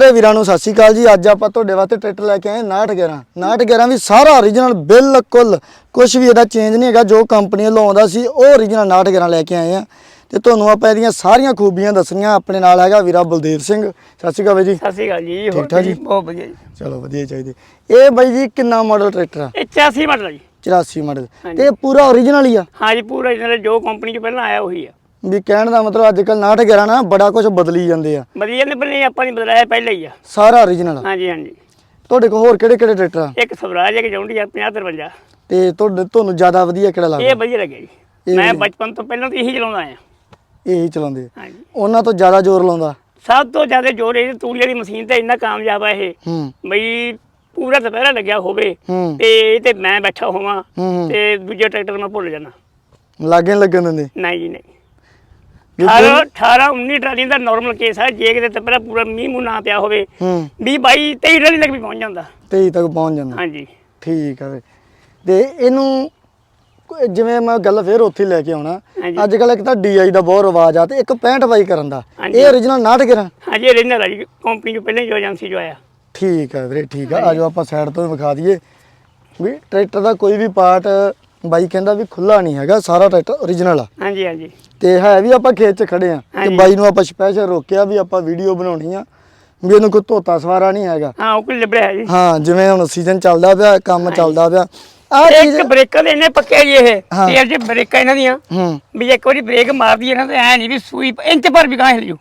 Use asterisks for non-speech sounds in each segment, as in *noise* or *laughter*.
ਸਾਰੇ ਵੀਰਾਂ ਨੂੰ ਸਤਿ ਸ਼੍ਰੀ ਅਕਾਲ ਜੀ। ਅੱਜ ਆਪਾਂ ਤੁਹਾਡੇ ਵਾਸਤੇ ਟਰੈਕਟਰ ਲੈ ਕੇ ਆਏ 6911 6911 ਵੀ ਸਾਰਾ origignal ਬਿਲਕੁਲ। ਕੁਝ ਵੀ ਇਹਦਾ ਚੇਂਜ ਨਹੀਂ ਹੈਗਾ ਜੋ ਕੰਪਨੀ ਵੱਲੋਂ ਆਉਂਦਾ ਸੀ ਉਹ origignal 6911 ਲੈ ਕੇ ਆਏ ਆ ਤੇ ਤੁਹਾਨੂੰ ਆਪਾਂ ਇਹਦੀਆਂ ਸਾਰੀਆਂ ਖੂਬੀਆਂ ਦੱਸਣੀਆਂ ਆਪਣੇ ਨਾਲ ਹੈਗਾ ਵੀਰਾ ਬਲਦੇਵ ਸਿੰਘ। ਸਤਿ ਸ਼੍ਰੀ ਅਕਾਲ ਬਾਈ ਜੀ। ਸਤਿ ਸ਼੍ਰੀ ਅਕਾਲ ਜੀ। ਠੀਕ ਠਾਕ ਜੀ? ਬਹੁਤ ਵਧੀਆ ਜੀ। ਚਲੋ ਵਧੀਆ ਚਾਹੀਦੇ। ਇਹ ਬਾਈ ਜੀ ਕਿੰਨਾ ਮਾਡਲ ਟਰੈਕਟਰ ਆ? ਇਹ 84 ਮਾਡਲ ਜੀ। 84 ਮਾਡਲ। ਤੇ ਪੂਰਾ origignal ਹੀ ਆ? ਹਾਂ ਜੀ ਪੂਰਾ ਇਹਨਾਂ ਜੋ ਕੰਪਨੀ ਚ ਪਹਿਲਾਂ ਆਇਆ ਉਹੀ ਆ। ਵੀ ਕਹਿਣ ਦਾ ਮਤਲਬ ਅੱਜ ਕੱਲ 6911 ਨਾ ਬੜਾ ਕੁਝ ਬਦਲੀ ਜਾਂਦੇ ਆ। ਵਧੀਆ ਨੇ ਪਹਿਲੇ ਆਪਾਂ ਨਹੀਂ ਬਦਲਾਇਆ ਪਹਿਲਾਂ ਹੀ ਆ। ਸਾਰਾ origignal ਹਾਂਜੀ ਹਾਂਜੀ। ਤੁਹਾਡੇ ਕੋਲ ਹੋਰ ਕਿਹੜੇ ਕਿਹੜੇ ਟਰੈਕਟਰ ਆ? ਇੱਕ ਸਵਰਾਜ ਇੱਕ ਜੌਂਡੀ ਆ 50 53 ਤੇ ਤੁਹਾਡੇ ਤੁਹਾਨੂੰ ਜ਼ਿਆਦਾ ਵਧੀਆ ਕਿਹੜਾ ਲੱਗਦਾ? ਇਹ ਵਧੀਆ ਲੱਗਿਆ ਜੀ। ਮੈਂ। ਬਚਪਨ ਤੋਂ ਪਹਿਲਾਂ ਤੋਂ ਇਹੀ ਚਲਾਉਂਦਾ ਆਇਆ। ਇਹੀ ਚਲਾਉਂਦੇ ਆ। ਹਾਂਜੀ। ਉਹਨਾਂ ਤੋਂ ਜ਼ਿਆਦਾ ਜ਼ੋਰ ਲਾਉਂਦਾ? ਸਭ ਤੋਂ ਜ਼ਿਆਦਾ ਜ਼ੋਰ ਇਹ ਤੂੜੀ ਵਾਲੀ ਮਸ਼ੀਨ ਤੇ ਇੰਨਾ ਕਾਮਯਾਬ ਆ ਇਹ। ਹੂੰ। ਬਈ ਪੂਰਾ ਦੁਪਹਿਰਾ ਲੱਗਿਆ ਹੋਵੇ ਤੇ ਇਹ ਤੇ ਮੈਂ ਬੈਠਾ ਹੋਵਾਂ ਤੇ ਦੂਜੇ ਟਰੈਕਟਰ ਮੈਂ ਭੁੱਲ ਜਾਣਾ ਲਾਗੇ ਨੀ ਲੱਗਣ ਦਿੰਦੇ? ਨਹੀਂ ਜੀ ਨਹੀਂ। 18 18 19 ਟਰਾਲੀ ਦਾ ਨਾਰਮਲ ਕੇਸ ਹੈ ਜੇ ਕਿਤੇ ਦੁਪਹਿਰਾ ਪੂਰਾ ਮੀਂਹ ਮੂੰਹ ਨਾ ਪਿਆ ਹੋਵੇ। ਹੂੰ। 20 22 23 ਟਰਾਲੀ ਤੱਕ ਵੀ ਪਹੁੰਚ ਜਾਂਦਾ। 23 ਤੱਕ ਪਹੁੰਚ ਜਾਂਦਾ। ਹਾਂਜੀ। ਠੀਕ ਵੇ ਤੇ ਇਹਨੂੰ ਜਿਵੇਂ ਮੈਂ ਗੱਲ ਫੇਰ ਉੱਥੇ ਹੀ ਲੈ ਕੇ ਆਉਣਾ। ਅੱਜ ਕੱਲ ਇੱਕ ਤਾਂ ਡੀਆਈ ਦਾ ਬਹੁਤ ਰਿਵਾਜ ਆ ਤੇ ਇੱਕ 65 ਬਾਈ ਕਰਨ ਦਾ। ਇਹ origignal 69 ਹਾਂਜੀ ਰੀਨਰ ਆ ਜੀ। ਕੰਪਨੀ ਚੋਂ ਪਹਿਲਾਂ ਹੀ ਜੋ ਏਜੰਸੀ ਜੋ ਆਇਆ। ਠੀਕ ਆ ਵੀਰੇ ਠੀਕ ਆ। ਆਜੋ ਆਪਾਂ ਸਾਈਡ ਤੋਂ ਹੀ ਵਿਖਾ ਦਈਏ। ਵੀ ਟਰੈਕਟਰ ਦਾ ਕੋਈ ਵੀ ਪਾਰਟ ਬਾਈ ਕਹਿੰਦਾ ਵੀ ਖੁੱਲਾ ਨਹੀਂ ਹੈਗਾ ਸਾਰਾ ਟਰੈਕਟਰ origignal ਆ। ਹਾਂਜੀ ਹਾਂਜੀ। ਤੇ ਹੈ ਵੀ ਆਪਾਂ ਖੇਤ 'ਚ ਖੜੇ ਆ ਤੇ ਹਾਂਜੀ। ਬਾਈ ਨੂੰ ਆਪਾਂ ਸਪੈਸ਼ਲ ਰੋਕਿਆ ਵੀ ਆਪਾਂ ਵੀਡੀਓ ਬਣਾਉਣੀ ਆ ਵੀ ਇਹਨੂੰ ਕੋਈ ਧੋਤਾ ਸਵਾਰਾ ਨਹੀਂ ਹੈਗਾ। ਹਾਂ ਉਹ ਕੋਈ ਲਿਬੜਿਆ ਜੀ। ਹਾਂ ਜਿਵੇਂ ਹੁਣ ਸੀਜ਼ਨ ਚੱਲਦਾ ਪਿਆ ਕੰਮ ਚੱਲਦਾ ਪਿਆ। ਆ ਚੀਜ਼ ਇੱਕ ਬ੍ਰੇਕਾਂ ਦੇ ਪੱਕੇ ਜੀ ਇਹ। ਹਾਂ। ਤੇਲ ਜੇ ਬ੍ਰੇਕਾਂ ਇਹਨਾਂ ਦੀਆਂ। ਹੂੰ। ਵੀ ਇੱਕ ਵਾਰੀ ਬ੍ਰੇਕ ਮਾਰਦੀ ਹੈ ਨਾ ਤੇ ਐ ਨਹੀਂ ਵੀ ਸੂਈ ਇੰਚ ਪਰ ਵੀ ਗਾਂ ਹਿਲ ਜੂ।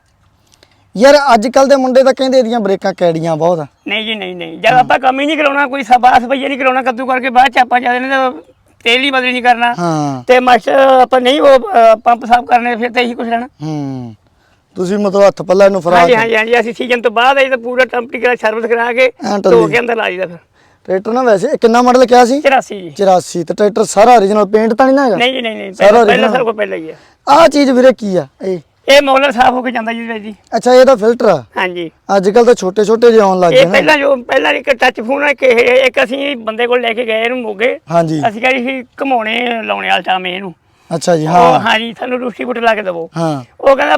ਯਾਰ ਅੱਜ ਕੱਲ ਦੇ ਮੁੰਡੇ ਤਾਂ ਕਹਿੰਦੇ ਇਹਦੀਆਂ ਬ੍ਰੇਕਾਂ ਕੈੜੀਆਂ ਬਹੁਤ ਆ। ਨਹੀਂ ਜੀ ਨਹੀਂ ਨਹੀਂ। ਜਦ ਆਪਾਂ ਕੰਮ ਹੀ ਨਹੀਂ ਕਰਾਉਣਾ ਕੋਈ ਸਬਾਸ ਭਈਆ ਨਹੀਂ ਕਰਾਉਣਾ ਕੱਦੂ ਕਰਕੇ ਬਾਅਦ ਚ ਆਪਾਂ ਜਾਂਦੇ ਨੇ ਤਾਂ ਤੇਲ ਹੀ ਬਦਲੀ ਨਹੀਂ ਕਰਨਾ। ਹਾਂ। ਤੇ ਮਾਸਟਰ ਆਪਾਂ ਨਹੀਂ ਉਹ ਅ, ਪੰਪ ਸਾਫ਼ ਕਰਨੇ ਫਿਰ ਤਾਂ ਇਹੀ ਕੁਛ ਲੈਣਾ ਹੂੰ। ਤੁਸੀਂ ਮਤਲਬ ਹੱਥ ਪੱਲਾ ਇਹਨੂੰ ਫਰਾ ਹਾਂਜੀ ਹਾਂਜੀ ਹਾਂਜੀ ਅਸੀਂ ਸੀਜ਼ਨ ਤੋਂ ਬਾਅਦ ਆਈ ਤਾਂ ਪੂਰਾ ਟੰਪਟੀ ਕਰਾ ਸਰਵਿਸ ਕਰਾ ਕੇ ਐਂ ਧੋ। ਕੇ ਅੰਦਰ ਲਾ ਜੀਦਾ ਫਿਰ। ਟਰੈਕਟਰ ਨਾ ਵੈਸੇ ਇਹ ਕਿੰਨਾ ਮਾਡਲ ਕਿਹਾ ਸੀ? 84 ਜੀ। 84 ਤੇ ਟਰੈਕਟਰ ਸਾਰਾ origignal ਪੇਂਟ ਤਾਂ ਨਹੀਂ ਨਾ ਹੈਗਾ? ਨਹੀਂ ਜੀ ਨਹੀਂ ਨਹੀਂ ਸਾਰਾ ਪਹਿਲਾਂ ਪਹਿਲਾਂ original? ਸਰ ਕੋ ਪਹਿਲਾਂ ਹੀ ਹੈ। ਆਹ ਚੀਜ਼ ਵੀਰੇ ਕੀ ਆ? ਇਹ ਇਹ ਮੌਲਰ ਸਾਫ਼ ਹੋ ਕੇ ਜਾਂਦਾ ਜੀ ਵੀਰੇ ਜੀ। ਅੱਛਾ ਇਹ ਤਾਂ ਫਿਲਟਰ ਆ। ਹਾਂਜੀ। ਅੱਜ ਕੱਲ ਤਾਂ ਛੋਟੇ ਛੋਟੇ ਜਿਹੇ ਆਉਣ ਲੱਗ ਗਏ ਇਹ ਨਾ। ਪਹਿਲਾਂ ਜੋ ਪਹਿਲਾਂ ਇੱਕ ਟੱਚ ਫੋਨ ਹੈ ਕਿ ਇਹ- ਇੱਕ ਅਸੀਂ ਬੰਦੇ ਕੋਲ ਲੈ ਕੇ ਗਏ ਇਹਨੂੰ ਮੋਗੇ। ਹਾਂਜੀ। ਅਸੀਂ ਕਹਿੰਦੇ ਸੀ ਘਮਾਉਣੇ ਲਾਉਣੇ ਵਾਲ ਚਾਮੇ ਇਹਨੂੰ। ਅੱਛਾ ਜੀ ਉਹ ਹਾਂ। ਹਾਂਜੀ ਸਾਨੂੰ ਰੂਸੀ ਬੁੱਟ ਲਾ ਕੇ ਦਵੋ। ਹਾਂ। ਉਹ ਕਹਿੰਦਾ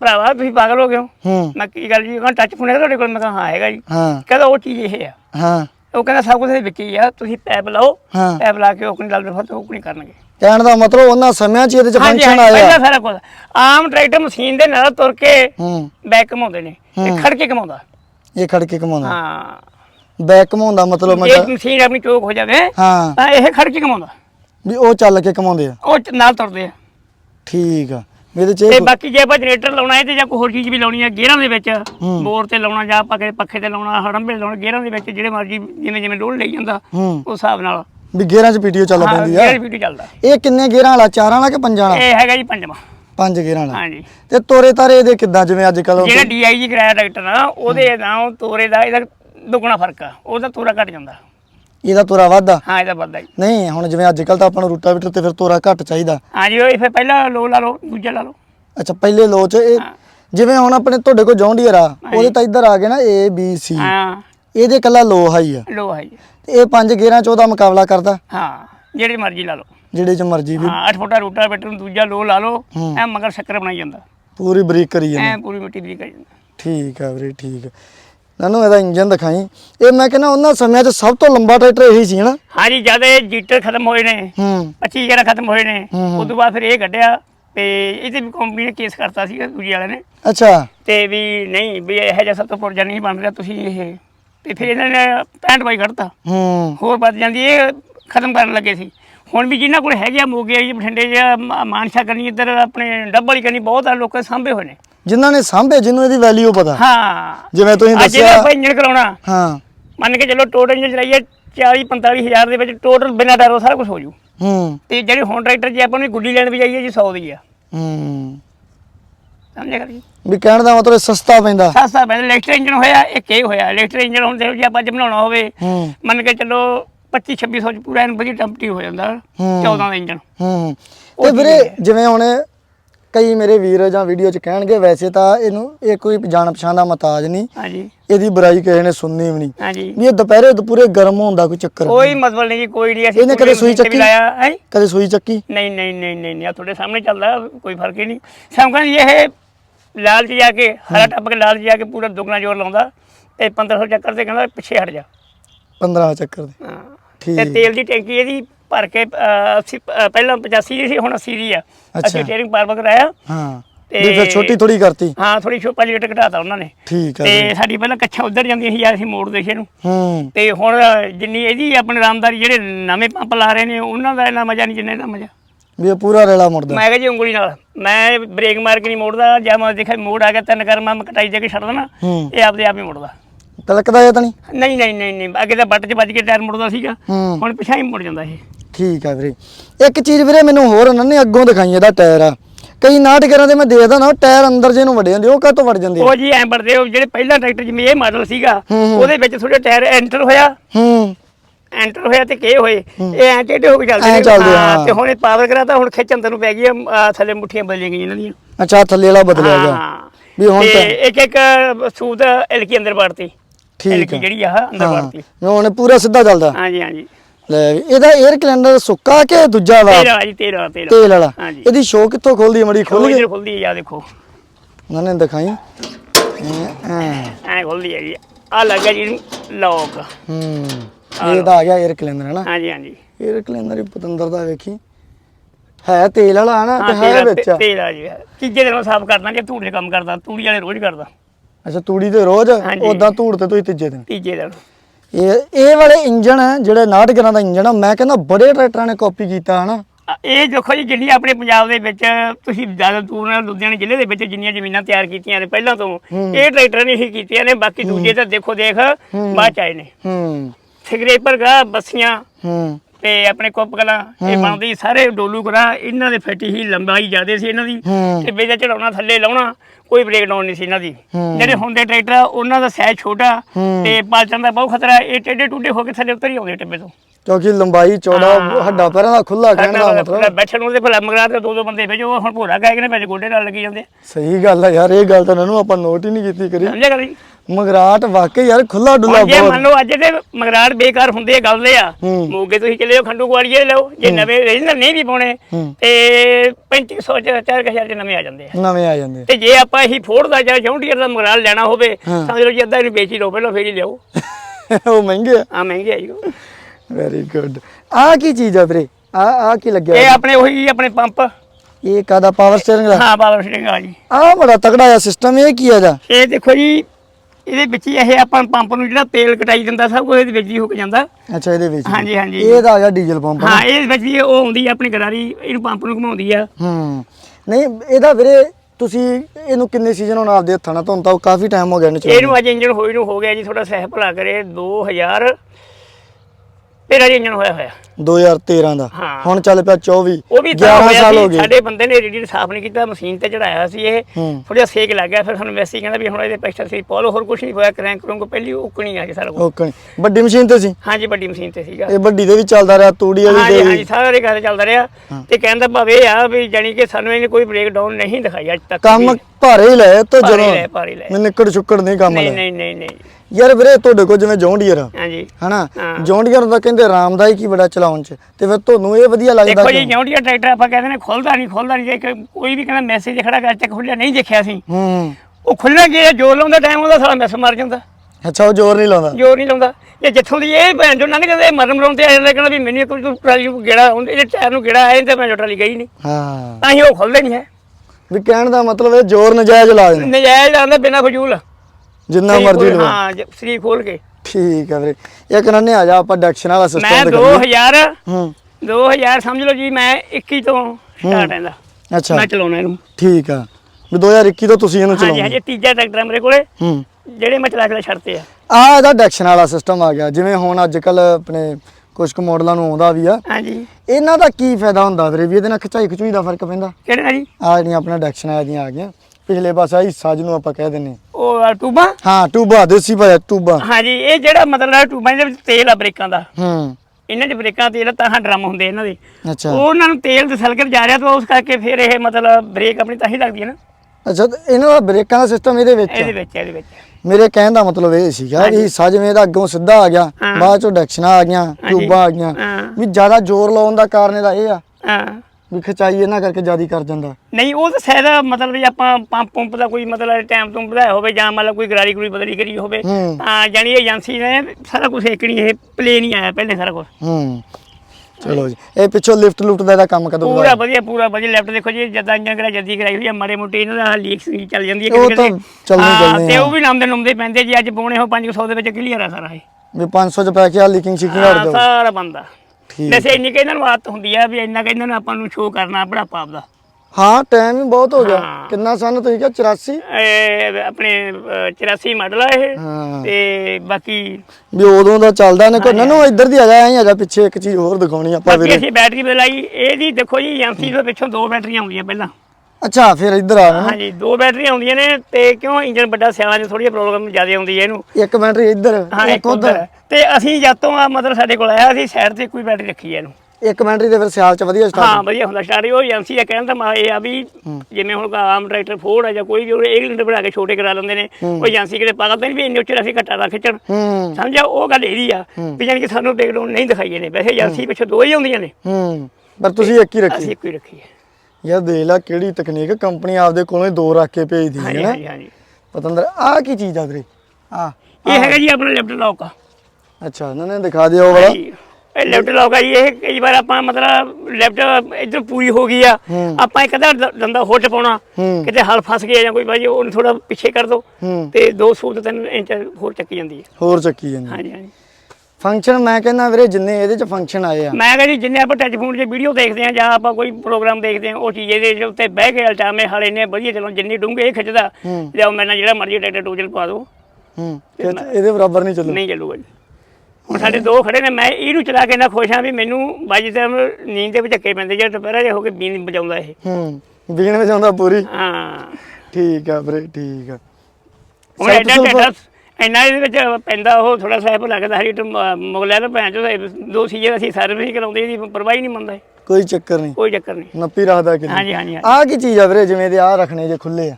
ਭਰਾਵਾ ਤੁਸੀਂ ਪਾਗਲ ਹੋ ਗਏ ਹੋ। ਹੂੰ। ਮੈਂ ਕੀ ਗੱਲ ਜੀ? ਕਹਿੰਦਾ ਟੱਚ ਫੋਨ ਹੈ ਤੁਹਾਡੇ ਕੋਲ? ਮੈਂ ਕਿਹਾ ਹਾਂ ਹੈਗਾ ਜੀ। ਹਾਂ। ਕਹਿੰਦਾ ਉਹ ਚੀਜ਼ ਇਹ ਆ। ਹਾਂ। ਉਹ ਕਹਿੰਦਾ ਸਭ ਕੁਝ ਇਹਦੇ ਵਿੱਚ ਹੀ ਆ। ਤੁਸੀਂ ਪੈਪ ਲਾਓ। ਹਾਂ। ਪੈਪ ਲਾ ਕੇ ਉਹ ਕੋਈ ਗੱਲ ਫਿਰ ਉਹ ਨਹੀਂ ਕਰਨਗੇ। ਕਹਿਣ ਦਾ ਮਤਲਬ ਉਹਨਾਂ ਸਮਿਆਂ 'ਚ ਇਹਦੇ 'ਚ ਹਾਂਜੀ ਫੰਕਸ਼ਨ ਹਾਂਜੀ, ਆਇਆ। ਪਹਿਲਾਂ ਸਾਰਾ ਕੁਝ ਆਮ ਟਰੈਕਟਰ ਮਸ਼ੀਨ ਦੇ ਨਾਲ ਤੁਰ ਕੇ ਹੂੰ। ਬੈਕ ਘਮਾਉਂਦੇ ਨੇ ਇਹ ਖੜ ਕੇ ਘਮਾਉਂਦਾ। ਇਹ ਖੜ ਕੇ ਘਮਾਉਂਦਾ। ਹਾਂ। ਬੈਕ ਘਮਾਉਂਦਾ ਮਤਲਬ ਮੈਂ ਕਿਹਾ- ਮਸ਼ੀਨ ਆਪਣੀ ਚੋਕ ਹੋ ਜਾਵੇ ਹਾਂ। ਤਾਂ ਇਹ ਖੜ ਕੇ ਘਮਾਉਂਦਾ। ਵੀ ਉਹ ਚੱਲ ਕੇ ਘਮਾਉਂਦੇ ਆ। ਉਹ ਚ- ਨਾਲ ਤੁਰਦੇ ਆ। ਠੀਕ ਆ। ਇਹਦੇ 'ਚ ਤੇ ਇਹ ਬਾਕੀ ਜੇ ਆਪਾਂ ਜਨਰੇਟਰ ਲਾਉਣਾ ਹੈ ਤੇ ਜਾਂ ਕੋਈ ਹੋਰ ਚੀਜ਼ ਵੀ ਲਾਉਣੀ ਹੈ ਗੇਅਰਾਂ ਦੇ ਵਿੱਚ ਬੋਰ ਤੇ ਲਾਉਣਾ ਜਾਂ ਆਪਾਂ ਕਿਸੇ ਪੱਖੇ ਤੇ ਲਾਉਣਾ ਹੜੰਬੇ ਲਾਉਣਾ ਗੇਅਰਾਂ ਦੇ ਵਿੱਚ ਜਿਹੜੇ ਮਰਜ਼ੀ ਜਿਵੇਂ ਜਿਵੇਂ ਲੋਡ ਲਈ ਜਾਂਦਾ ਹੂੰ। ਉਸ ਹਿਸਾਬ ਨਾਲ। ਵੀ ਗੇਅਰਾਂ 'ਚ ਪੀਟੀਓ ਚੱਲ ਪੈਂਦੀ ਆ। ਗੇਅਰ ਵੀਡੀਓ ਚੱਲਦਾ। ਇਹ ਕਿੰਨੇ ਗੇਅਰਾਂ ਵਾਲਾ? ਚਾਰਾਂ ਵਾਲਾ ਕਿ ਪੰਜਾਂ ਵਾਲਾ? ਇਹ ਹੈਗਾ ਜੀ ਪੰਜਵਾਂ। ਪੰਜ ਗੇਅਰਾਂ ਵਾਲਾ। ਹਾਂਜੀ। ਤੇ ਤੋਰੇ ਤਾਰੇ ਇਹਦੇ ਕਿੱਦਾਂ? ਜਿਵੇਂ ਅੱਜ ਕੱਲ ਜਿਹੜਾ ਡੀਆਈਜੀ ਕਰਾਇਆ ਟਰੈਕਟਰ ਨਾ ਉਹਦੇ ਨਾਲ ਤੋਰੇ ਦਾ ਇਹਦਾ ਦੁੱਗਣਾ ਫ਼ਰਕ ਆ। ਉਹਦਾ ਤੋਰਾ ਘਟ ਜਾਂਦਾ। ਇਹਦਾ ਤੋਰਾ ਵੱਧਦਾ ਹਾਂ ਇਹਦਾ ਵੱਧਦਾ ਜੀ। ਨਹੀਂ ਹੁਣ ਜਿਵੇਂ ਅੱਜ ਕੱਲ ਤਾਂ ਆਪਾਂ ਨੂੰ ਰੂਟਾਵੀਟਰ ਤੇ ਫਿਰ ਤੋਰਾ ਘੱਟ ਚਾਹੀਦਾ। ਹਾਂਜੀ ਉਹ ਫਿਰ ਪਹਿਲਾਂ ਲੋ ਲਾ ਲਓ ਦੂਜਾ ਲਾ ਲਓ। ਅੱਛਾ ਪਹਿਲੇ ਲੋ 'ਚ ਇਹ। ਜਿਵੇਂ ਹੁਣ ਆਪਣੇ ਤੁਹਾਡੇ ਕੋਲ ਜੌਂਡੀਅਰ ਆ ਉਹਦੇ ਤਾਂ ਇੱਧਰ ਆ ਗਏ ਨਾ A B C ਹਾਂ। ਇਹਦੇ ਕੱਲਾ ਲੋ ਹਾਈ ਆ। ਲੋ ਹੈ ਜੀ ਤੇ ਇਹ ਪੰਜ ਗੇਅਰਾਂ 'ਚ ਉਹਦਾ ਮੁਕਾਬਲਾ ਕਰਦਾ? ਹਾਂ ਜਿਹੜੀ ਮਰਜ਼ੀ ਲਾ ਲਓ। ਜਿਹੜੇ 'ਚ ਮਰਜ਼ੀ ਵੀ। ਹਾਂ 8 ਫੁੱਟਾ ਰੂਟਾ ਬੈਟਰ ਨੂੰ ਦੂਜਾ ਲੋ ਲਾ ਲਓ ਹੂੰ। ਐ ਮਗਰ ਸ਼ੱਕਰ ਬਣਾਈ ਜਾਂਦਾ। ਪੂਰੀ ਬਰੀਕ ਕਰੀ ਜਾਂਦੇ। ਐ ਪੂਰੀ ਮਿੱਟੀ ਦੀ ਕਰੀ ਜਾਂਦਾ। ਠੀਕ ਆ ਵੀਰੇ ਠੀਕ ਆ। ਨਾਨੂੰ ਇਹਦਾ ਇੰਜਨ ਦਿਖਾਈ। ਇਹ ਮੈਂ ਕਹਿੰਦਾ ਉਹਨਾਂ ਸਮਿਆਂ 'ਚ ਸਭ ਤੋਂ ਲੰਬਾ ਟਰੈਕਟਰ ਇਹੀ ਸੀ ਹਨਾ? ਹਾਂਜੀ ਜਦ ਇਹ ਜੀਟਰ ਖਤਮ ਹੋਏ ਨੇ ਹੂੰ। 25 ਜਿਹੜਾ ਖਤਮ ਹੋਏ ਨੇ ਹੂੰ। ਉਸ ਤੋਂ ਬਾਅਦ ਫਿਰ ਇਹ ਕੱਢਿਆ ਤੇ ਇਹਦੇ ਵੀ ਕੰਪਨੀ ਨੇ ਕੇਸ ਕਰਤਾ ਸੀ ਦੂਜੀ ਵਾਲੇ ਨੇ। ਅੱਛਾ। ਤੇ ਵੀ ਨਹੀਂ ਵੀ ਇਹੋ ਜਿਹਾ ਸਭ ਤੋਂ ਪੁਰਜਾ ਨਹੀਂ ਬਣ ਰਿਹਾ ਤੁਸੀਂ ਇਹ ਤੇ ਫਿਰ ਇਹਨਾਂ ਨੇ 65 ਬਾਈ ਕੱਢਤਾ। ਹੂੰ। ਹੋਰ ਵੱਧ ਜਾਂਦੀ ਇਹ ਖਤਮ ਕਰਨ ਲੱਗੇ ਸੀ। ਹੁਣ ਵੀ ਜਿਨ੍ਹਾਂ ਕੋਲ ਹੈਗੇ ਆ ਮੋਗੇ ਜੀ ਬਠਿੰਡੇ ਜਾਂ ਮਾਨਸਾ ਕਰਨੀ ਇੱਧਰ ਆਪਣੇ ਡੱਬ ਵਾਲੀ ਕਰਨੀ ਬਹੁਤ ਆ ਲੋਕਾਂ ਸਾਂਭੇ ਹੋਏ ਨੇ। ਜਿਨ੍ਹਾਂ ਨੇ ਸਾਂਭੇ ਜਿਹਨੂੰ ਇਹਦੀ ਵੈਲਿਊ ਪਤਾ। ਹਾਂ। ਜਿਵੇਂ ਤੁਸੀਂ ਦੱਸਿਆ ਆਪਾਂ ਇੰਜਣ ਕਰਾਉਣਾ। ਹਾਂ। ਮੰਨ ਕੇ ਚੱਲੋ ਟੋਟਲ ਇੰਜਣ ਚਲਾਈਏ 40 45 ਹਜ਼ਾਰ ਦੇ ਵਿੱਚ ਟੋਟਲ ਬਿਨਾਂ ਟਾਇਰੋਂ ਸਾਰਾ ਕੁਝ ਹੋ ਜੂ। ਹੂੰ। ਤੇ ਜਿਹੜੀ ਹੁਣ ਟਰੈਕਟਰ ਜੇ ਆਪਾਂ ਨੂੰ ਗੁੱਡੀ ਲੈਣ ਵੀ ਜਾਈਏ ਜੀ 100 ਦੀ ਆ। ਹੂੰ। ਸਮਝਿਆ ਜੀ ਵੀ ਕਹਿਣ ਦਾ ਮਤਲਬ ਸਸਤਾ ਪੈਂਦਾ। ਸਸਤਾ ਪਹਿਲੇ ਇਲੈਕਟ੍ਰਿਕ ਇੰਜਨ ਹੋਇਆ ਇੱਕ ਇਹ ਹੋਇਆ? ਇਲੈਕਟ੍ਰਿਕ ਇੰਜਨ ਹੁਣ ਦੇਖੋ ਜੇ ਆਪਾਂ ਅੱਜ ਬਣਾਉਣਾ ਹੋਵੇ ਹੂੰ। ਮੰਨ ਕੇ ਚੱਲੋ 25 2600 ਚ ਪੂਰਾ ਇਹਨੂੰ ਵਧੀਆ ਟੰਪਟੀ ਹੋ ਜਾਂਦਾ। ਹੂੰ। 14 ਦਾ ਇੰਜਨ ਹੂੰ। ਤੇ ਵੀਰੇ ਜਿਵੇਂ ਹੁਣ ਕਈ ਮੇਰੇ ਵੀਰ ਜਾਂ ਵੀਡੀਓ 'ਚ ਕਹਿਣਗੇ ਵੈਸੇ ਤਾਂ ਇਹਨੂੰ ਇਹ ਕੋਈ ਜਾਣ ਪਛਾਣ ਦਾ ਮਤਾਜ ਨਹੀਂ। ਹਾਂਜੀ। ਇਹਦੀ ਬੁਰਾਈ ਕਿਸੇ ਨੇ ਸੁਣਨੀ ਵੀ ਨਹੀਂ। ਹਾਂਜੀ। ਵੀ ਇਹ ਦੁਪਹਿਰੇ ਤੋਂ ਪੂਰੇ ਗਰਮ ਹੁੰਦਾ ਕੋਈ ਚੱਕਰ ਕੋਈ ਮਤਲਬ ਨਹੀਂ ਜੀ ਕੋਈ ਨਹੀਂ। ਅਸੀਂ ਇਹਨੇ ਕਦੇ ਸੂਈ ਚੱਕੀ? ਲਾਇਆ ਹੈ? ਕਦੇ ਸੂਈ ਚੱਕੀ? ਨਹੀਂ ਨਹੀਂ ਨਹੀਂ ਨਹੀਂ ਆਹ ਤੁਹਾਡੇ ਸਾਹਮਣੇ ਚੱਲਦਾ ਕੋਈ ਫ਼ਰਕ ਹੀ ਨਹੀਂ। ਸਮਝਾਂ ਇਹ ਲਾਲ ਜਾ ਕੇ ਹਰਾ ਟੱਪ ਕੇ ਲਾਲ ਜਾ ਕੇ ਪੂਰਾ ਦੁਗਣਾ ਜ਼ੋਰ ਲਾਉਂਦਾ ਤੇ 1500 ਚੱਕਰ ਤੇ ਕਹਿੰਦਾ ਪਿੱਛੇ ਹਟ ਜਾ। 15 ਚੱਕਰ ਦੇ ਹਾਂ। ਠੀਕ। ਤੇ ਤੇਲ ਦੀ ਟੈਂਕੀ ਇਹਦੀ ਭਰ ਕੇ ਅਹ, 80 ਅਹ, ਪਹਿਲਾਂ 85 ਦੀ ਸੀ ਹੁਣ 80 ਦੀ ਆ। ਅੱਛਾ। ਅਸੀਂ ਟੇਰਿੰਗ ਪਾਰ ਕਰਾਇਆ। ਹਾਂ। ਤੇ- ਫਿਰ ਛੋਟੀ ਥੋੜੀ ਕਰਤੀ। ਹਾਂ ਥੋੜੀ ਛੋਪਾ ਜਿਹਾ ਘਟਾਤਾ ਉਹਨਾਂ ਨੇ। ਠੀਕ ਆ ਤੇ ਸਾਡੀ ਪਹਿਲਾਂ ਕੱਛਾ ਉਧਰ ਜਾਂਦੀਆਂ ਸੀ ਯਾਰ ਅਸੀਂ ਮੋੜ ਦੇ ਸੀ ਇਹਨੂੰ ਹੂੰ। ਤੇ ਹੁਣ ਜਿੰਨੀ ਇਹਦੀ ਆਪਣੇ ਰਾਮਦਾਰੀ ਜਿਹੜੇ ਨਵੇਂ ਪੰਪ ਲਾ ਰਹੇ ਨੇ ਉਹਨਾਂ ਦਾ ਇੰਨਾ ਮਜ਼ਾ ਨਹੀਂ ਜਿੰਨਾ ਇਹਦਾ ਮਜ਼ਾ। ਵੀ ਇਹ ਪੂਰਾ ਰੇਲਾ ਮੁੜਦਾ। ਮੈਂ ਕਿਹਾ ਜੀ ਉਂਗਲੀ ਨਾਲ ਮੈਂ ਬ੍ਰੇਕ ਮਾਰ ਕੇ ਨਹੀਂ ਮੋੜਦਾ ਜਾਂ ਮੈਂ ਦੇਖਿਆ ਮੋੜ ਆ ਗਿਆ ਤਿੰਨ ਕਰ ਮੈਂ ਕਟਾਈ ਦੇ ਕੇ ਛੱਡ ਦੇਣਾ ਇਹ ਆਪਦੇ ਆਪ ਹੀ ਮੁੜਦਾ। ਤਲਕਦਾ ਇਹ ਤਾਂ ਨਹੀਂ? ਨਹੀਂ ਨਹੀਂ ਨਹੀਂ ਨਹੀਂ ਅੱਗੇ ਤਾਂ ਬੱਟ 'ਚ ਵੱਜ ਕੇ ਟਾਇਰ ਮੁੜਦਾ ਸੀਗਾ ਹੁਣ ਪਿਛਾਂ ਹੀ ਮੁੜ ਜਾਂਦਾ ਇਹ। ਠੀਕ ਆ ਵੀਰੇ। ਇੱਕ ਚੀਜ਼ ਵੀਰੇ ਮੈਨੂੰ ਹੋਰ ਉਹਨਾਂ ਨੇ ਅੱਗੋਂ ਦਿਖਾਈ ਇਹਦਾ ਟਾਇਰ ਆ। ਕਈ ਨਾਟਕਰਾਂ ਦੇ ਮੈਂ ਦੇਖਦਾ ਨਾ ਟਾਇਰ ਅੰਦਰ ਜੇ ਨੂੰ ਵੜ ਜਾਂਦੇ ਉਹ ਕਾਹ ਤੋਂ ਵੜ ਜਾਂਦੇ? ਉਹ ਜੀ ਐਂ ਵੜਦੇ ਉਹ ਜਿਹੜੇ ਪਹਿਲਾਂ ਟਰੈਕਟਰ ਜਿਵੇਂ ਇਹ ਮਾਡਲ ਸੀਗਾ। ਉਹਦੇ ਵਿੱਚ ਥੋੜੇ ਟਾਇਰ ਐਂਟਰ ਹੋਇਆ। ਹੂੰ। ਐਂਟਰ ਹੋਇਆ ਤੇ ਕੇ ਹੋਏ? ਇਹ ਐਂ ਟੇਢੇ ਹੋ ਕੇ ਚੱਲਦੇ ਐਂ ਨੇ। ਚੱਲਦੇ, ਹਾਂ। ਤੇ ਹੁਣ ਇਹ ਪਾਵਰ ਕਰਾਤਾ ਹੁਣ ਖਿੱਚ ਅੰਦਰ ਨੂੰ ਪੈ ਗਈ ਆ, ਥੱਲੇ ਮੁੱਠੀਆਂ ਬਦਲੀਆਂ ਗਈਆਂ ਇਹਨਾਂ ਦੀਆਂ। ਅੱਛਾ ਥੱਲੇ ਵਾਲਾ ਬਦਲਿਆ ਗਿਆ। ਹਾਂ। ਵੀ ਹੁਣ ਤੇ ਤਾਂ ਇੱਕ ਇੱਕ ਸੂਤ ਐਲਕੀ ਅੰਦਰ ਵੜਤੀ। ਠੀਕ ਆ। ਜਿਹੜੀ ਆ ਅੰਦਰ ਹਾਂ। ਵੜਤੀ। ਹੁਣ ਇਹ ਪੂਰਾ ਸਿੱਧਾ ਚੱਲਦਾ। ਹਾਂਜੀ ਹਾਂਜੀ। ਲੈ ਵੀ ਇਹਦਾ 에ਅਰ ਕੈਲੰਡਰ ਸੁੱਕਾ ਕਿ ਦੂਜਾ ਵਾ? ਤੇਰਾ ਜੀ ਤੇਰਾ ਤੇਰਾ ਤੇਲ ਵਾਲਾ। ਹਾਂਜੀ। ਇਹਦੀ ਸ਼ੋ ਕਿੱਥੋਂ ਖੁੱਲਦੀ ਹੈ ਮੜੀ ਖੁੱਲ ਖੋਲ ਗਈ? ਕੇ ਖੁੱਲਦੀ ਆ ਦੇਖੋ। ਉਹਨਾਂ ਨੇ ਦਿਖਾਈ। ਹਾਂ ਐਂ। ਖੁੱਲਦੀ ਹੈ ਜੀ ਆ। ਲੱਗਾ ਜੀ ਲੌਕ ਹੂੰ। ਇਹਦਾ ਆ ਗਿਆ 에ਅਰ ਕੈਲੰਡਰ ਹੈ ਨਾ ਹਾਂਜੀ ਹਾਂਜੀ। 에ਅਰ ਕੈਲੰਡਰ ਹੀ ਪਤੰਦਰ ਦਾ ਵੇਖੀ। ਹੈ ਤੇਲ ਵਾਲਾ ਹੈ ਨਾ ਤੇ ਹੈ ਵਿੱਚ। ਤੇਰਾ ਜੀ ਤੀਜੇ ਦਿਨ ਸਾਫ਼ ਕਰਦਾ ਜੇ ਧੂੜ ਦੇ ਕੰਮ ਕਰਦਾ ਤੂੜੀ ਵਾਲੇ ਰੋਜ਼ ਕਰਦਾ। ਅੱਛਾ ਤੂੜੀ ਤੇ ਰੋਜ਼। ਉਦਾਂ ਧੂੜ ਤੇ ਤੁਸੀਂ ਤੀਜੇ ਦਿਨ। ਤੀਜੇ ਦਿਨ। ਇਹ ਇਹ ਵਾਲੇ ਇੰਜਣ ਜਿਹੜੇ 69 ਗਰਾਂ ਦਾ ਇੰਜਣ ਆ ਮੈਂ ਕਹਿੰਦਾ ਬੜੇ ਟਰੈਕਟਰਾਂ ਨੇ ਕਾਪੀ ਕੀਤਾ ਹਨਾ? ਇਹ ਦੇਖੋ ਜੀ ਜਿੰਨੀ ਆਪਣੇ ਪੰਜਾਬ ਦੇ ਵਿੱਚ ਤੁਸੀਂ ਜ਼ਿਆਦਾ ਦੂਰ ਨਾਲ ਲੁਧਿਆਣੇ ਜ਼ਿਲ੍ਹੇ ਦੇ ਵਿੱਚ ਜਿੰਨੀਆਂ ਜ਼ਮੀਨਾਂ ਤਿਆਰ ਕੀਤੀਆਂ ਨੇ ਪਹਿਲਾਂ ਤੋਂ ਇਹ ਟਰੈਕਟਰਾਂ ਨੇ ਹੀ ਕੀਤੀਆਂ ਨੇ ਬਾਕੀ ਦੂਜੇ ਤਾਂ ਦੇਖੋ ਦੇਖ ਬਾਅਦ ਚ ਆਏ ਨੇ। ਹੂੰ। ਸਿਗਰੇਪਰ ਗਾ ਬੱਸੀਆਂ ਹੂੰ। ਤੇ ਆਪਣੇ ਕੁੱਪ ਕਲਾਂ ਇਹ ਬਣਦੀ ਸਾਰੇ ਡੋਲੂ ਕਰਾ ਇਹਨਾਂ ਦੇ ਫੱਟੀ ਹੀ ਲੰਬਾਈ ਜ਼ਿਆਦੇ ਸੀ ਇਹਨਾਂ ਦੀ। ਤੇ ਵੇਜਾ ਚੜਾਉਣਾ ਥੱਲੇ ਲਾਉਣਾ ਕੋਈ ਬ੍ਰੇਕ ਡਾਊਨ ਨਹੀਂ ਸੀ ਇਹਨਾਂ ਦੀ। ਜਿਹੜੇ ਹੁੰਦੇ ਟਰੈਕਟਰ ਉਹਨਾਂ ਦਾ ਸਾਈਜ਼ ਛੋਟਾ। ਤੇ ਪਾਲਚਣ ਦਾ ਬਹੁਤ ਖਤਰਾ ਇਹ ਟੇਡੇ ਟੂਡੇ ਹੋ ਕੇ ਥੱਲੇ ਉਤਰ ਹੀ ਆਉਂਦੇ ਟਿੱਬੇ ਤੋਂ। ਕਿਉਂਕਿ ਲੰਬਾਈ ਚੌੜਾ। ਹੱਡਾ ਪੈਰਾਂ ਦਾ ਖੁੱਲਾ ਕਹਿਣ ਦਾ ਮਤਲਬ। ਬੈਠਣ ਨੂੰ ਤੇ ਭਲਾ ਮਗਰਾ ਤੇ ਦੋ ਦੋ ਬੰਦੇ ਭੇਜੋ ਹੁਣ ਭੋਰਾ ਕਹਿ ਕੇ ਨੇ ਵਿੱਚ ਗੋਡੇ ਨਾਲ ਲੱਗੀ ਜਾਂਦੇ ਸਹੀ ਗੱਲ ਆ ਯਾਰ ਇਹ ਗੱਲ ਤਾਂ ਇਹਨੂੰ ਆਪਾਂ ਨੋਟ ਹੀ ਨਹੀਂ ਕੀਤੀ ਕਰੀ ਸਮਝਿਆ ਕਰੀ ਮਗਰਾਟ ਵਾਕਈ ਯਾਰ ਖੁੱਲਾ ਡੁੱਲਾ ਹੁਣ ਜੇ ਬਹੁਤ ਮੰਨ ਲਓ ਅੱਜ ਦੇ ਮਗਰਾੜ ਬੇਕਾਰ ਹੁੰਦੇ ਆ ਗੱਲ ਇਹ ਆ। ਹੂੰ। ਮੋਗੇ ਤੁਸੀਂ ਚਲੇ ਜਾਓ ਖੰਡੂ ਕੁਆੜੀਏ ਲਓ ਜੇ ਨਵੇਂ ਰੀਜਨਲ ਨਹੀਂ ਵੀ ਪਾਉਣੇ ਹੂੰ। ਤੇ 3500 ਚ 4000 ਚ ਨਵੇਂ ਆ ਜਾਂਦੇ ਆ। ਨਵੇਂ ਆ ਜਾਂਦੇ ਤੇ ਜੇ ਆਪਾਂ ਇਹੀ ਫੋੜ ਦਾ ਜਾਂ ਜੌਂਡੀਅਰ ਦਾ ਮਗਰਾੜ ਲੈਣਾ ਹੋਵੇ ਹਾਂ। ਸਮਝ ਲਓ ਜੀ ਅੱਧਾ ਇਹਨੂੰ ਵੇਚ ਲਓ ਪਹਿਲਾਂ ਫੇਰ ਹੀ ਲਿਆਓ। *laughs* ਉਹ ਮਹਿੰਗੇ ਆ। ਆ ਮਹਿੰਗੇ ਆ ਜੀ ਉਹ। ਵੈਰੀ ਗੁੱਡ ਆ ਕੀ ਚੀਜ਼ ਆ ਵੀਰੇ? ਆ ਆ ਕੀ ਇਹ ਲੱਗਿਆ ਆਪਣੇ ਉਹੀ ਆਪਣੇ ਪੰਪ। ਇਹ ਕਾਦਾ ਪਾਵਰ ਸਟੀਅਰਿੰਗ ਦਾ? ਹਾਂ ਪਾਵਰ ਸਟਿੰਗ ਆ ਜੀ। ਆ ਬੜਾ ਤਕੜਾ ਆ ਸਿਸਟਮ ਇਹ ਕੀ ਆ ਦਾ ਇਹ ਦੇਖੋ ਜੀ ਇਹਦੇ ਵਿੱਚ ਹੀ ਇਹ ਆਪਾਂ ਪੰਪ ਨੂੰ ਜਿਹੜਾ ਤੇਲ ਕਟਾਈ ਦਿੰਦਾ ਸਭ ਕੁਝ ਇਹਦੇ ਵਿੱਚ ਹੀ ਹੋ ਕੇ ਜਾਂਦਾ। ਅੱਛਾ ਇਹਦੇ ਵਿੱਚ ਹਾਂਜੀ, ਹਾਂਜੀ। ਇਹ ਤਾਂ ਆ ਗਿਆ ਡੀਜ਼ਲ ਪੰਪ ਹਾਂ ਇਹ ਵਿੱਚ ਹੀ ਉਹ ਆਉਂਦੀ ਆ ਆਪਣੀ ਗਰਾਰੀ ਇਹਨੂੰ ਪੰਪ ਨੂੰ ਘੁਮਾਉਂਦੀ ਆ। ਹੂੰ। ਨਹੀਂ ਇਹਦਾ ਵੀਰੇ ਤੁਸੀਂ ਇਹਨੂੰ ਕਿੰਨੇ ਸੀਜ਼ਨ ਹੁਣ ਆਪਦੇ ਹੱਥਾਂ ਨਾਲ ਤੁਹਾਨੂੰ ਤਾਂ ਕਾਫੀ ਟਾਈਮ ਹੋ ਗਿਆ ਇਹਨੂੰ ਇਹਨੂੰ ਅੱਜ ਇੰਜਨ ਹੋਈ ਨੂੰ ਹੋ ਗਿਆ ਜੀ ਥੋੜਾ ਸਹਿ ਭਲਾ ਕਰੇ 2000 ਤੇਰਾ ਜੀ ਇੰਜਨ ਹੋਇਆ ਹੋਇਆ। 2013 ਦਾ। ਹਾਂ। ਹੁਣ ਚੱਲ ਪਿਆ 24 ਉਹ ਵੀ ਤਾਂ 11 ਹੋਇਆ ਸਾਲ ਹੋ ਸੀ ਗਏ। ਸਾਡੇ ਬੰਦੇ ਨੇ ਰੇਡੀਏਟਰ ਸਾਫ਼ ਨਹੀਂ ਕੀਤਾ ਮਸ਼ੀਨ ਤੇ ਚੜਾਇਆ ਸੀ ਇਹ। ਹੂੰ। ਥੋੜਾ ਸੇਕ ਲੱਗ ਗਿਆ ਫਿਰ ਸਾਨੂੰ ਵੈਸੇ ਹੀ ਕਹਿੰਦਾ ਵੀ ਹੁਣ ਇਹਦੇ ਪੈਸਟਰ ਸੀ ਪਾਲੋ ਹੋਰ ਕੁਝ ਨਹੀਂ ਹੋਇਆ ਕਰੈਂਕ ਕਰੂੰਗਾ ਪਹਿਲੀ ਉਕਣੀ ਆ ਜੀ ਸਾਰਾ ਕੁਛ। ਓਕੇ ਵੱਡੀ ਮਸ਼ੀਨ ਤੇ ਸੀ? ਹਾਂਜੀ ਵੱਡੀ ਮਸ਼ੀਨ ਤੇ ਸੀਗਾ। ਇਹ ਵੱਡੀ ਦੇ ਵੀ ਚੱਲਦਾ ਰਿਹਾ ਤੂੜੀ ਵਾਲੀ ਹਾਂਜੀ ਦੇ ਹਾਂਜੀ ਵੀ ਸਾਰੇ ਘਰ ਚੱਲਦਾ ਰਿਹਾ। ਤੇ ਕਹਿੰਦਾ ਭਾਵੇਂ ਇਹ ਆ ਵੀ ਜਾਨੀ ਕਿ ਸਾਨੂੰ ਇਹਨੇ ਕੋਈ ਬ੍ਰੇਕ ਡਾਊਨ ਨਹੀਂ ਦਿਖਾਈ ਅੱਜ ਤੱਕ ਕੰਮ ਵੀ। ਭਾਰੇ ਹੀ ਲਏ ਤੋਂ ਭਾਰੀ ਜਦੋਂ ਲਏ, ਭਾਰੀ ਲਏ। ਮੈਂ ਨਿੱਕੜ ਛੁੱਕੜ ਨਹੀਂ ਕੰਮ ਨਹੀਂ ਲਏ ਨਹੀਂ ਨਹੀਂ ਨਹੀਂ। ਯਾਰ ਵੀਰੇ ਤੁਹਾਡੇ ਕੋਲ ਜਿਵੇਂ ਜੌਂਡੀਅਰ। ਆ ਹਾਂਜੀ। ਹਨਾ? ਹਾਂ। ਜੌਂਡੀਅਰ ਦਾ ਕਹਿੰਦੇ ਆਰਾਮਦਾਇਕ ਹੀ ਬੜਾ ਚਲਾਉਣ ਚ। ਤੇ ਫਿਰ ਤੁਹਾਨੂੰ ਇਹ ਵਧੀਆ ਲੱਗਦਾ ਦੇਖੋ ਜੀ ਕਿਉਂ? ਜੌਂਡੀਆ ਟਰੈਕਟਰ ਆਪਾਂ ਕਹਿੰਦੇ ਨੇ ਖੁੱਲਦਾ ਨਹੀਂ ਖੁੱਲਦਾ ਨਹੀਂ। ਜੇ ਕੋਈ- ਕੋਈ ਵੀ ਕਹਿੰਦਾ ਮੈਸੇਜ ਖੜਾ ਕਰ ਚੱਕ ਖੁੱਲਿਆ ਨਹੀਂ ਦੇਖਿਆ ਸੀ ਹੂੰ। ਉਹ ਖੁੱਲਣਾ ਕੀ ਹੈ ਜੋਰ ਲਾਉਂਦਾ ਟਾਈਮ ਉਹਦਾ ਸਾਲਾ ਮੈਸ ਮਰ ਜਾਂਦਾ। ਅੱਛਾ ਉਹ ਜ਼ੋਰ ਨਹੀਂ ਲਾਉਂਦਾ। ਜੋਰ ਨਹੀਂ ਲਾਉਂਦਾ। ਇਹ ਜਿੱਥੋਂ ਦੀ ਇਹ ਭੈਣ ਜੋ ਨੰਗ ਜਾਂਦੇ ਮਰਨ ਮਰਾਉਣ ਤੇ ਆ ਜਾਂਦਾ ਕਹਿੰਦਾ ਵੀ ਮੈਨੂੰ ਕੋਈ ਟਰਾਲੀ ਨੂੰ ਗੇੜਾ ਹੁੰਦੇ ਇਹ ਟਾਇਰ ਨੂੰ ਗੇੜਾ ਆਏ ਤੇ ਮੈਂ ਜੋ ਟਰਾਲੀ ਗਈ ਨਹੀਂ। ਹਾਂ। ਤਾਂ ਹੀ ਉਹ ਖੁੱਲਦੇ ਨਹੀਂ ਹੈ। ਵੀ ਕਹਿਣ ਦਾ ਮਤਲਬ ਇਹ ਜ਼ੋਰ ਨਜਾਇਜ਼ ਲਾ ਦੇਣਾ। ਨਜਾਇਜ਼ ਆਉਂਦਾ ਬਿਨਾ ਫਜ਼ੂਲ। ਜਿੰਨਾ ਮਰਜ਼ੀ ਲਵਾ। ਹਾਂ ਜ- ਸਰੀਰ ਖੋਲ ਕੇ। ਠੀਕ ਆ ਵੀਰੇ। ਇੱਕ ਨੰਨੇ ਆ ਜਾ ਆਪਾਂ ਡਕਸ਼ਨ ਵਾਲਾ ਮੈਂ ਸਿਸਟਮ 2000 ਹੂੰ। 2000 ਸਮਝ ਲਓ ਜੀ ਮੈਂ 21 ਤੋਂ ਸਟਾਰਟ ਇਹਦਾ। ਅੱਛਾ। ਮੈਂ ਚਲਾਉਣਾ ਇਹਨੂੰ। ਠੀਕ ਆ। ਵੀ 2021 ਤੋਂ ਤੁਸੀਂ ਇਹਨੂੰ ਚਲਾਉਂਦੇ ਹਾਂਜੀ ਤੀਜਾ ਟਰੈਕਟਰ ਮੇਰੇ ਕੋਲੇ। ਹੂੰ। ਜਿਹੜੇ ਮੈਂ ਚਲਾ ਚਲਾ ਛੱਡਤੇ ਆ। ਆ ਇਹਦਾ ਡਕਸ਼ਨ ਵਾਲਾ ਸਿਸਟਮ ਆ ਗਿਆ। ਜਿਵੇਂ ਹੁਣ ਅੱਜ ਕੱਲ ਆਪਣੇ ਕੁਝ ਕੁ ਮਾਡਲਾਂ ਨੂੰ ਆਉਂਦਾ ਵੀ ਆ। ਹਾਂਜੀ। ਇਹਨਾਂ ਦਾ ਕੀ ਫਾਇਦਾ ਹੁੰਦਾ ਵੀਰੇ ਵੀ ਇਹਦੇ ਨਾਲ ਖਿਚਾਈ ਖਿਚੂਈ ਦਾ ਫ਼ਰਕ ਪੈਂਦਾ? ਕਿਹੜੇ ਨਾਲ ਜੀ? ਆ ਜਿਹੜੀਆਂ ਆਪਣਾ ਡਕਸ਼ਨ ਆ ਦੀਆਂ ਆ ਗਈਆਂ। ਪਿਛਲੇ ਪਾਸੇ ਆ ਹਿੱਸਾ ਜਿਹਨੂੰ ਆਪਾਂ ਕਹਿ ਦਿੰਨੇ ਉਹ ਟੂਬਾਂ? ਹਾਂ ਟੂਬਾ ਦੇਸੀ ਭਾਜਾ ਟੂਬਾ। ਹਾਂਜੀ ਇਹ ਜਿਹੜਾ ਮਤਲਬ ਹੈ ਟੂਬਾਂ ਦੇ ਵਿੱਚ ਤੇਲ ਆ ਬ੍ਰੇਕਾਂ ਦਾ। ਹੂੰ। ਇਹਨਾਂ 'ਚ ਬ੍ਰੇਕਾਂ ਤੇਲ ਆ, ਤਾਂ ਡਰਮ ਹੁੰਦੇ ਇਹਨਾਂ ਦੇ। ਅੱਛਾ। ਉਹਨਾਂ ਨੂੰ ਤੇਲ ਦਸਲ ਕੇ ਜਾ ਰਿਹਾ ਤਾਂ ਉਸ ਕਰਕੇ ਫਿਰ ਇਹ ਮਤਲਬ ਬ੍ਰੇਕ ਆਪਣੀ ਤਾਂ ਹੀ ਲੱਗਦੀ ਹੈ ਨਾ। ਅੱਛਾ ਤੇ ਇਹਨਾਂ ਦਾ ਬ੍ਰੇਕਾਂ ਦਾ ਸਿਸਟਮ ਇਹਦੇ ਵਿੱਚ ਇਹਦੇ ਆ। ਵਿੱਚ ਇਹਦੇ ਵਿੱਚ ਮੇਰੇ ਕਹਿਣ ਦਾ ਮਤਲਬ ਇਹ ਸੀਗਾ ਵੀ ਹਿੱਸਾ ਜਿਵੇਂ ਇਹਦਾ ਅੱਗੋਂ ਸਿੱਧਾ ਆ ਗਿਆ ਹਾਂ। ਬਾਅਦ ਚੋਂ ਡਕਸ਼ਨਾਂ ਆ ਗਈਆਂ ਟੂਬਾਂ ਆ ਗਈਆਂ ਹਾਂ। ਵੀ ਜ਼ਿਆਦਾ ਜ਼ੋਰ ਲਾਉਣ ਦਾ ਕਾਰਨ ਇਹਦਾ ਇਹ ਆ ਹਾਂ ਵੀ ਖਚਾਈ ਇਹਨਾਂ ਕਰਕੇ ਜਿਆਦੀ ਕਰ ਜਾਂਦਾ ਨਹੀਂ ਉਹ ਤਾਂ ਸ਼ਾਇਦ ਮਤਲਬ ਵੀ ਆਪਾਂ ਪੰਪ ਪੰਪ ਦਾ ਕੋਈ ਮਤਲਬ ਟਾਈਮ ਤੋਂ ਵਧਾਇਆ ਹੋਵੇ ਜਾਂ ਮਤਲਬ ਕੋਈ ਗਰਾਰੀ ਕੋਈ ਬਦਲੀ ਕਰੀ ਹੋਵੇ ਹੂੰ। ਤਾਂ ਜਾਨੀ ਏਜੰਸੀ ਨੇ ਸਾਰਾ ਕੁਝ ਏਕਣੀ ਇਹ ਪਲੇਨ ਹੀ ਆਇਆ ਪਹਿਲੇ ਸਾਰਾ ਕੁਝ ਹੂੰ ਚਲੋ ਜੀ। ਇਹ ਪਿੱਛੋਂ ਲਿਫਟ ਲੁਫਟ ਦਾ ਇਹਦਾ ਕੰਮ ਕਦੋਂ ਪੂਰਾ? ਵਧੀਆ ਪੂਰਾ ਵਧੀਆ। ਲੈਫਟ ਦੇਖੋ ਜੀ ਜਦਾਂ ਇੰਜਨ ਕਰਾ ਜੱਦੀ ਕਰਾਈ ਹੋਈ ਆ ਮਾੜੇ ਮੋਟੇ ਇਹਨਾਂ ਦਾ ਲੀਕਸ ਵੀ ਚੱਲ ਜਾਂਦੀ ਹੈ ਉਹ ਤਾਂ ਹਾਂ, ਚੱਲਣੀ ਤੇ। ਉਹ ਵੀ ਨਾਮਦੇ ਨੁਮਦੇ ਪੈਂਦੇ ਜੀ। ਅੱਜ ਪਾਉਣੇ ਹੋ 500 ਦੇ ਵਿੱਚ ਕਲੀਅਰ ਆ ਸਾਰਾ ਇਹ। ਵੀ 500 ਚ ਪੈ ਕੇ ਆ ਲੀਕਿੰਗ ਸ਼ੀਕਿੰਗ ਹਟ ਜਾਓ ਸਾਰਾ ਬੰਦਾ। ਠੀਕ। ਵੈਸੇ ਇੰਨੀ ਕਿ ਇਹਨਾਂ ਨੂੰ ਆਦਤ ਹੁੰਦੀ ਆ ਵੀ ਇੰਨਾ ਕਿ ਇਹਨਾਂ ਨੂੰ ਆਪਾਂ ਨੂੰ ਸ਼ੋਅ ਕਰਨਾ ਬੜਾਪਾ ਆਪਦਾ। ਹਾਂ ਟਾਈਮ ਵੀ ਬਹੁਤ ਹੋ ਗਿਆ। ਹਾਂ। ਕਿੰਨਾ ਸਨ ਤੁਸੀਂ ਕਿਹਾ? 84 ਇਹ ਆਪਣੇ ਅਹ, 84 ਮਾਡਲ ਆ ਇਹ। ਹਾਂ। ਤੇ ਬਾਕੀ ਵੀ ਉਦੋਂ ਦਾ ਚੱਲਦਾ ਨੇ ਕੋਈ ਨੂੰ ਇੱਧਰ ਦੀ ਆ ਜਾ ਐਂ ਆ ਜਾ ਪਿੱਛੇ ਇੱਕ ਚੀਜ਼ ਹੋਰ ਦਿਖਾਉਣੀ ਆਪਾਂ ਬਾਕੀ ਵੀਰੇ। ਅਸੀਂ ਬੈਟਰੀ ਬਦਲਾਈ ਇਹਦੀ ਦੇਖੋ ਜੀ ਏਜੰਸੀ ਦੇ ਪਿੱਛੋਂ ਦੋ ਬੈਟਰੀਆਂ ਆਉਂਦੀਆਂ ਪਹਿਲਾਂ। ਅੱਛਾ ਫਿਰ ਇੱਧਰ ਆ। ਨਾ ਹਾਂਜੀ ਦੋ ਬੈਟਰੀਆਂ ਆਉਂਦੀਆਂ ਨੇ ਤੇ ਕਿਉਂ ਇੰਜਨ ਵੱਡਾ ਸਿਆਲਾਂ 'ਚ ਥੋੜੀ ਪ੍ਰੋਬਲਮ ਜ਼ਿਆਦਾ ਆਉਂਦੀ ਹੈ ਇਹਨੂੰ। ਇੱਕ ਬੈਟਰੀ ਇੱਧਰ ਹਾਂ ਇੱਕ ਉੱਧਰ। ਉਧਰ। ਤੇ ਅਸੀਂ ਜਦ ਤੋਂ ਆ ਮਤਲਬ ਸਾਡੇ ਕੋਲ ਆਇਆ ਅਸੀਂ ਸਾਈਡ ਤੇ ਕੋਈ ਬੈਟਰੀ ਰੱਖੀ ਹੈ ਇਹਨੂੰ। ਇੱਕ ਬੈਟਰੀ ਦੇ ਫਿਰ ਸਿਆਲ ਚ ਵਧੀਆ ਹਾਂ ਸਟਾਰਟ ਵਧੀਆ ਹੁੰਦਾ ਸਟਾਰਟ ਉਹ ਏਜੰਸੀ ਦਾ ਕਹਿਣ ਦਾ ਮਾ ਇਹ ਆ ਵੀ ਜਿਵੇਂ ਹੁਣ ਆਮ ਟਰੈਕਟਰ ਫੋਰਡ ਆ ਜਾਂ ਕੋਈ ਵੀ ਉਹ ਇੱਕ ਲਿੰਡਰ ਬਣਾ ਕੇ ਛੋਟੇ ਕਰਾ ਲੈਂਦੇ ਨੇ। ਉਹ ਏਜੰਸੀ ਕਿਤੇ ਪਾਗਲ ਤਾਂ ਨਹੀਂ ਵੀ ਇੰਨੇ ਉੱਚੇ ਅਸੀਂ ਘੱਟਾ ਨਾ ਖਿੱਚਣ ਹੂੰ। ਸਮਝਿਆ? ਉਹ ਗੱਲ ਇਹਦੀ ਆ ਵੀ ਜਾਣੀ ਕਿ ਸਾਨੂੰ ਬੈਕਗ੍ਰਾਉਂਡ ਨਹੀਂ ਦਿਖਾਈਏ ਨੇ। ਵੈਸੇ ਏਜੰਸੀ ਪਿੱਛੇ ਦੋ ਹੀ ਆਉਂਦੀਆਂ ਨੇ। ਹੂੰ। ਪਰ ਤੁਸੀਂ ਇੱਕ ਹੀ ਰੱਖੀ। ਅਸੀਂ ਇੱਕੋ ਹੀ ਰੱਖੀ ਹੈ। ਯਾਰ ਦੇਖ ਲੈ ਕਿਹੜੀ ਤਕਨੀਕ ਕੰਪਨੀ ਆਪਦੇ ਕੋਲੋਂ ਹੀ ਦੋ ਰੱਖ ਕੇ ਭੇਜਦੀ ਹੈ ਨਾ। ਹਾਂਜੀ ਹਾਂਜੀ। ਪਤੰਦਰ ਆਹ ਕੀ ਚੀਜ਼ ਆ ਵੀਰੇ? ਆ ਇਹ ਹੈਗਾ ਜੀ ਆਪਣਾ ਲੈਫਟ ਲੌਕ ਅੱਛਾ ਇਹਨਾਂ ਨੇ ਦਿਖਾ ਉਹ ਵਾਲਾ। ਇਹ ਲੈਫਟ ਲੌਕ ਆ ਜੀ ਇਹ ਕਈ ਵਾਰ ਆਪਾਂ ਮਤਲਬ ਲੈਫਟ ਇੱਧਰ ਪੂਰੀ ਹੋ ਗਈ ਆ। ਆਪਾਂ ਇੱਕ ਅੱਧਾ ਦ- ਦੰਦਾ ਹੋਰ ਟਪਾਉਣਾ ਹੂੰ। ਕਿਤੇ ਹਲ ਫਸ ਗਿਆ ਜਾਂ ਕੋਈ ਬਾਜੀ ਉਹਨੂੰ ਥੋੜਾ ਪਿੱਛੇ ਕਰ ਦੋ ਤੇ 200 ਤੋਂ 3 ਇੰਚ ਹੋਰ ਚੱਕੀ ਜਾਂਦੀ ਹੈ ਹੋਰ ਚੱਕੀ ਜਾਂਦੀ ਹਾਂਜੀ ਹਾਂਜੀ। ਫੰਕਸ਼ਨ ਮੈਂ ਕਹਿੰਦਾ ਵੀਰੇ ਜਿੰਨੇ ਇਹਦੇ ਚ ਫੰਕਸ਼ਨ ਆਏ ਆ। ਮੈਂ ਕਹਿੰਦੀ ਜਿੰਨੇ ਆਪਾਂ ਟੱਚ ਫੋਨ 'ਚ ਵੀਡੀਓ ਦੇਖਦੇ ਆ ਜਾਂ ਆਪਾਂ ਕੋਈ ਪ੍ਰੋਗਰਾਮ ਦੇਖਦੇ ਆ ਉਹ ਚੀਜ਼ ਇਹਦੇ ਉੱਤੇ ਬਹਿ ਕੇ ਅਲਟਾਮੇ ਹਾਲੇ ਨੇ ਵਧੀਆ ਚਲੋ ਜਿੰਨੀ ਡੂੰਘੇ ਇਹ ਖਿੱਚਦਾ ਹੂੰ। ਲਿਆਓ ਮੈਂ ਨਾ ਜਿਹੜਾ ਮਰਜ਼ੀ ਟਰੈਕਟਰ ਟੂਜਲ ਪਾ ਦਿਓ ਹੂੰ। ਇਹਦੇ ਬਰਾਬਰ ਨਹੀਂ ਚੱਲੂ। ਨਹੀਂ ਚੱਲੂਗਾ ਜੀ। ਹੁਣ ਸਾਡੇ ਦੋ ਖੜੇ ਨੇ ਮੈਂ ਇਹਨੂੰ ਚਲਾ ਕੇ ਨਾ ਖੁਸ਼ ਹਾਂ ਵੀ ਮੈਨੂੰ ਬਾਜੀ ਤੇ ਨੀਂਦ ਦੇ ਵਿੱਚ ਧੱਕੇ ਪੈਂਦੇ ਜੇ ਦੁਪਹਿਰਾ ਜਿਹਾ ਹੋ ਕੇ ਬੀਨ ਵਜਾਉਂਦਾ ਇਹ। ਹੂੰ ਵੀਣ ਵਿੱਚ ਆਉਂਦਾ ਪੂਰੀ? ਹਾਂ। ਠੀਕ ਆ ਵੀਰੇ ਠੀਕ ਆ। ਹੁਣ ਸੈੱਟ ਐਡਾ ਇੰਨਾ ਇਹਦੇ ਵਿੱਚ ਪੈਂਦਾ ਉਹ ਥੋੜਾ ਸਾਹਿਬ ਲੱਗਦਾ ਹਰੀ ਮੁਗਲਿਆਂ ਦਾ ਭੈਣ ਚੋ ਦੋ ਸੀਜੇ ਅਸੀਂ ਸਰਵਿਸ ਕਰਾਉਂਦੇ ਇਹਦੀ ਪਰਵਾਹੀ ਨਹੀਂ ਮੰਨਦਾ ਇਹ। ਕੋਈ ਚੱਕਰ ਨਹੀਂ। ਕੋਈ ਚੱਕਰ ਨਹੀਂ। ਨੱਪੀ ਰੱਖਦਾ ਕਿ ਹਾਂਜੀ ਹਾਂਜੀ ਹਾਂਜੀ। ਆਹ ਕੀ ਚੀਜ਼ ਆ ਵੀਰੇ ਜਿਵੇਂ ਦੇ ਆ ਰੱਖਣੇ ਜੇ ਖੁੱਲੇ ਆ।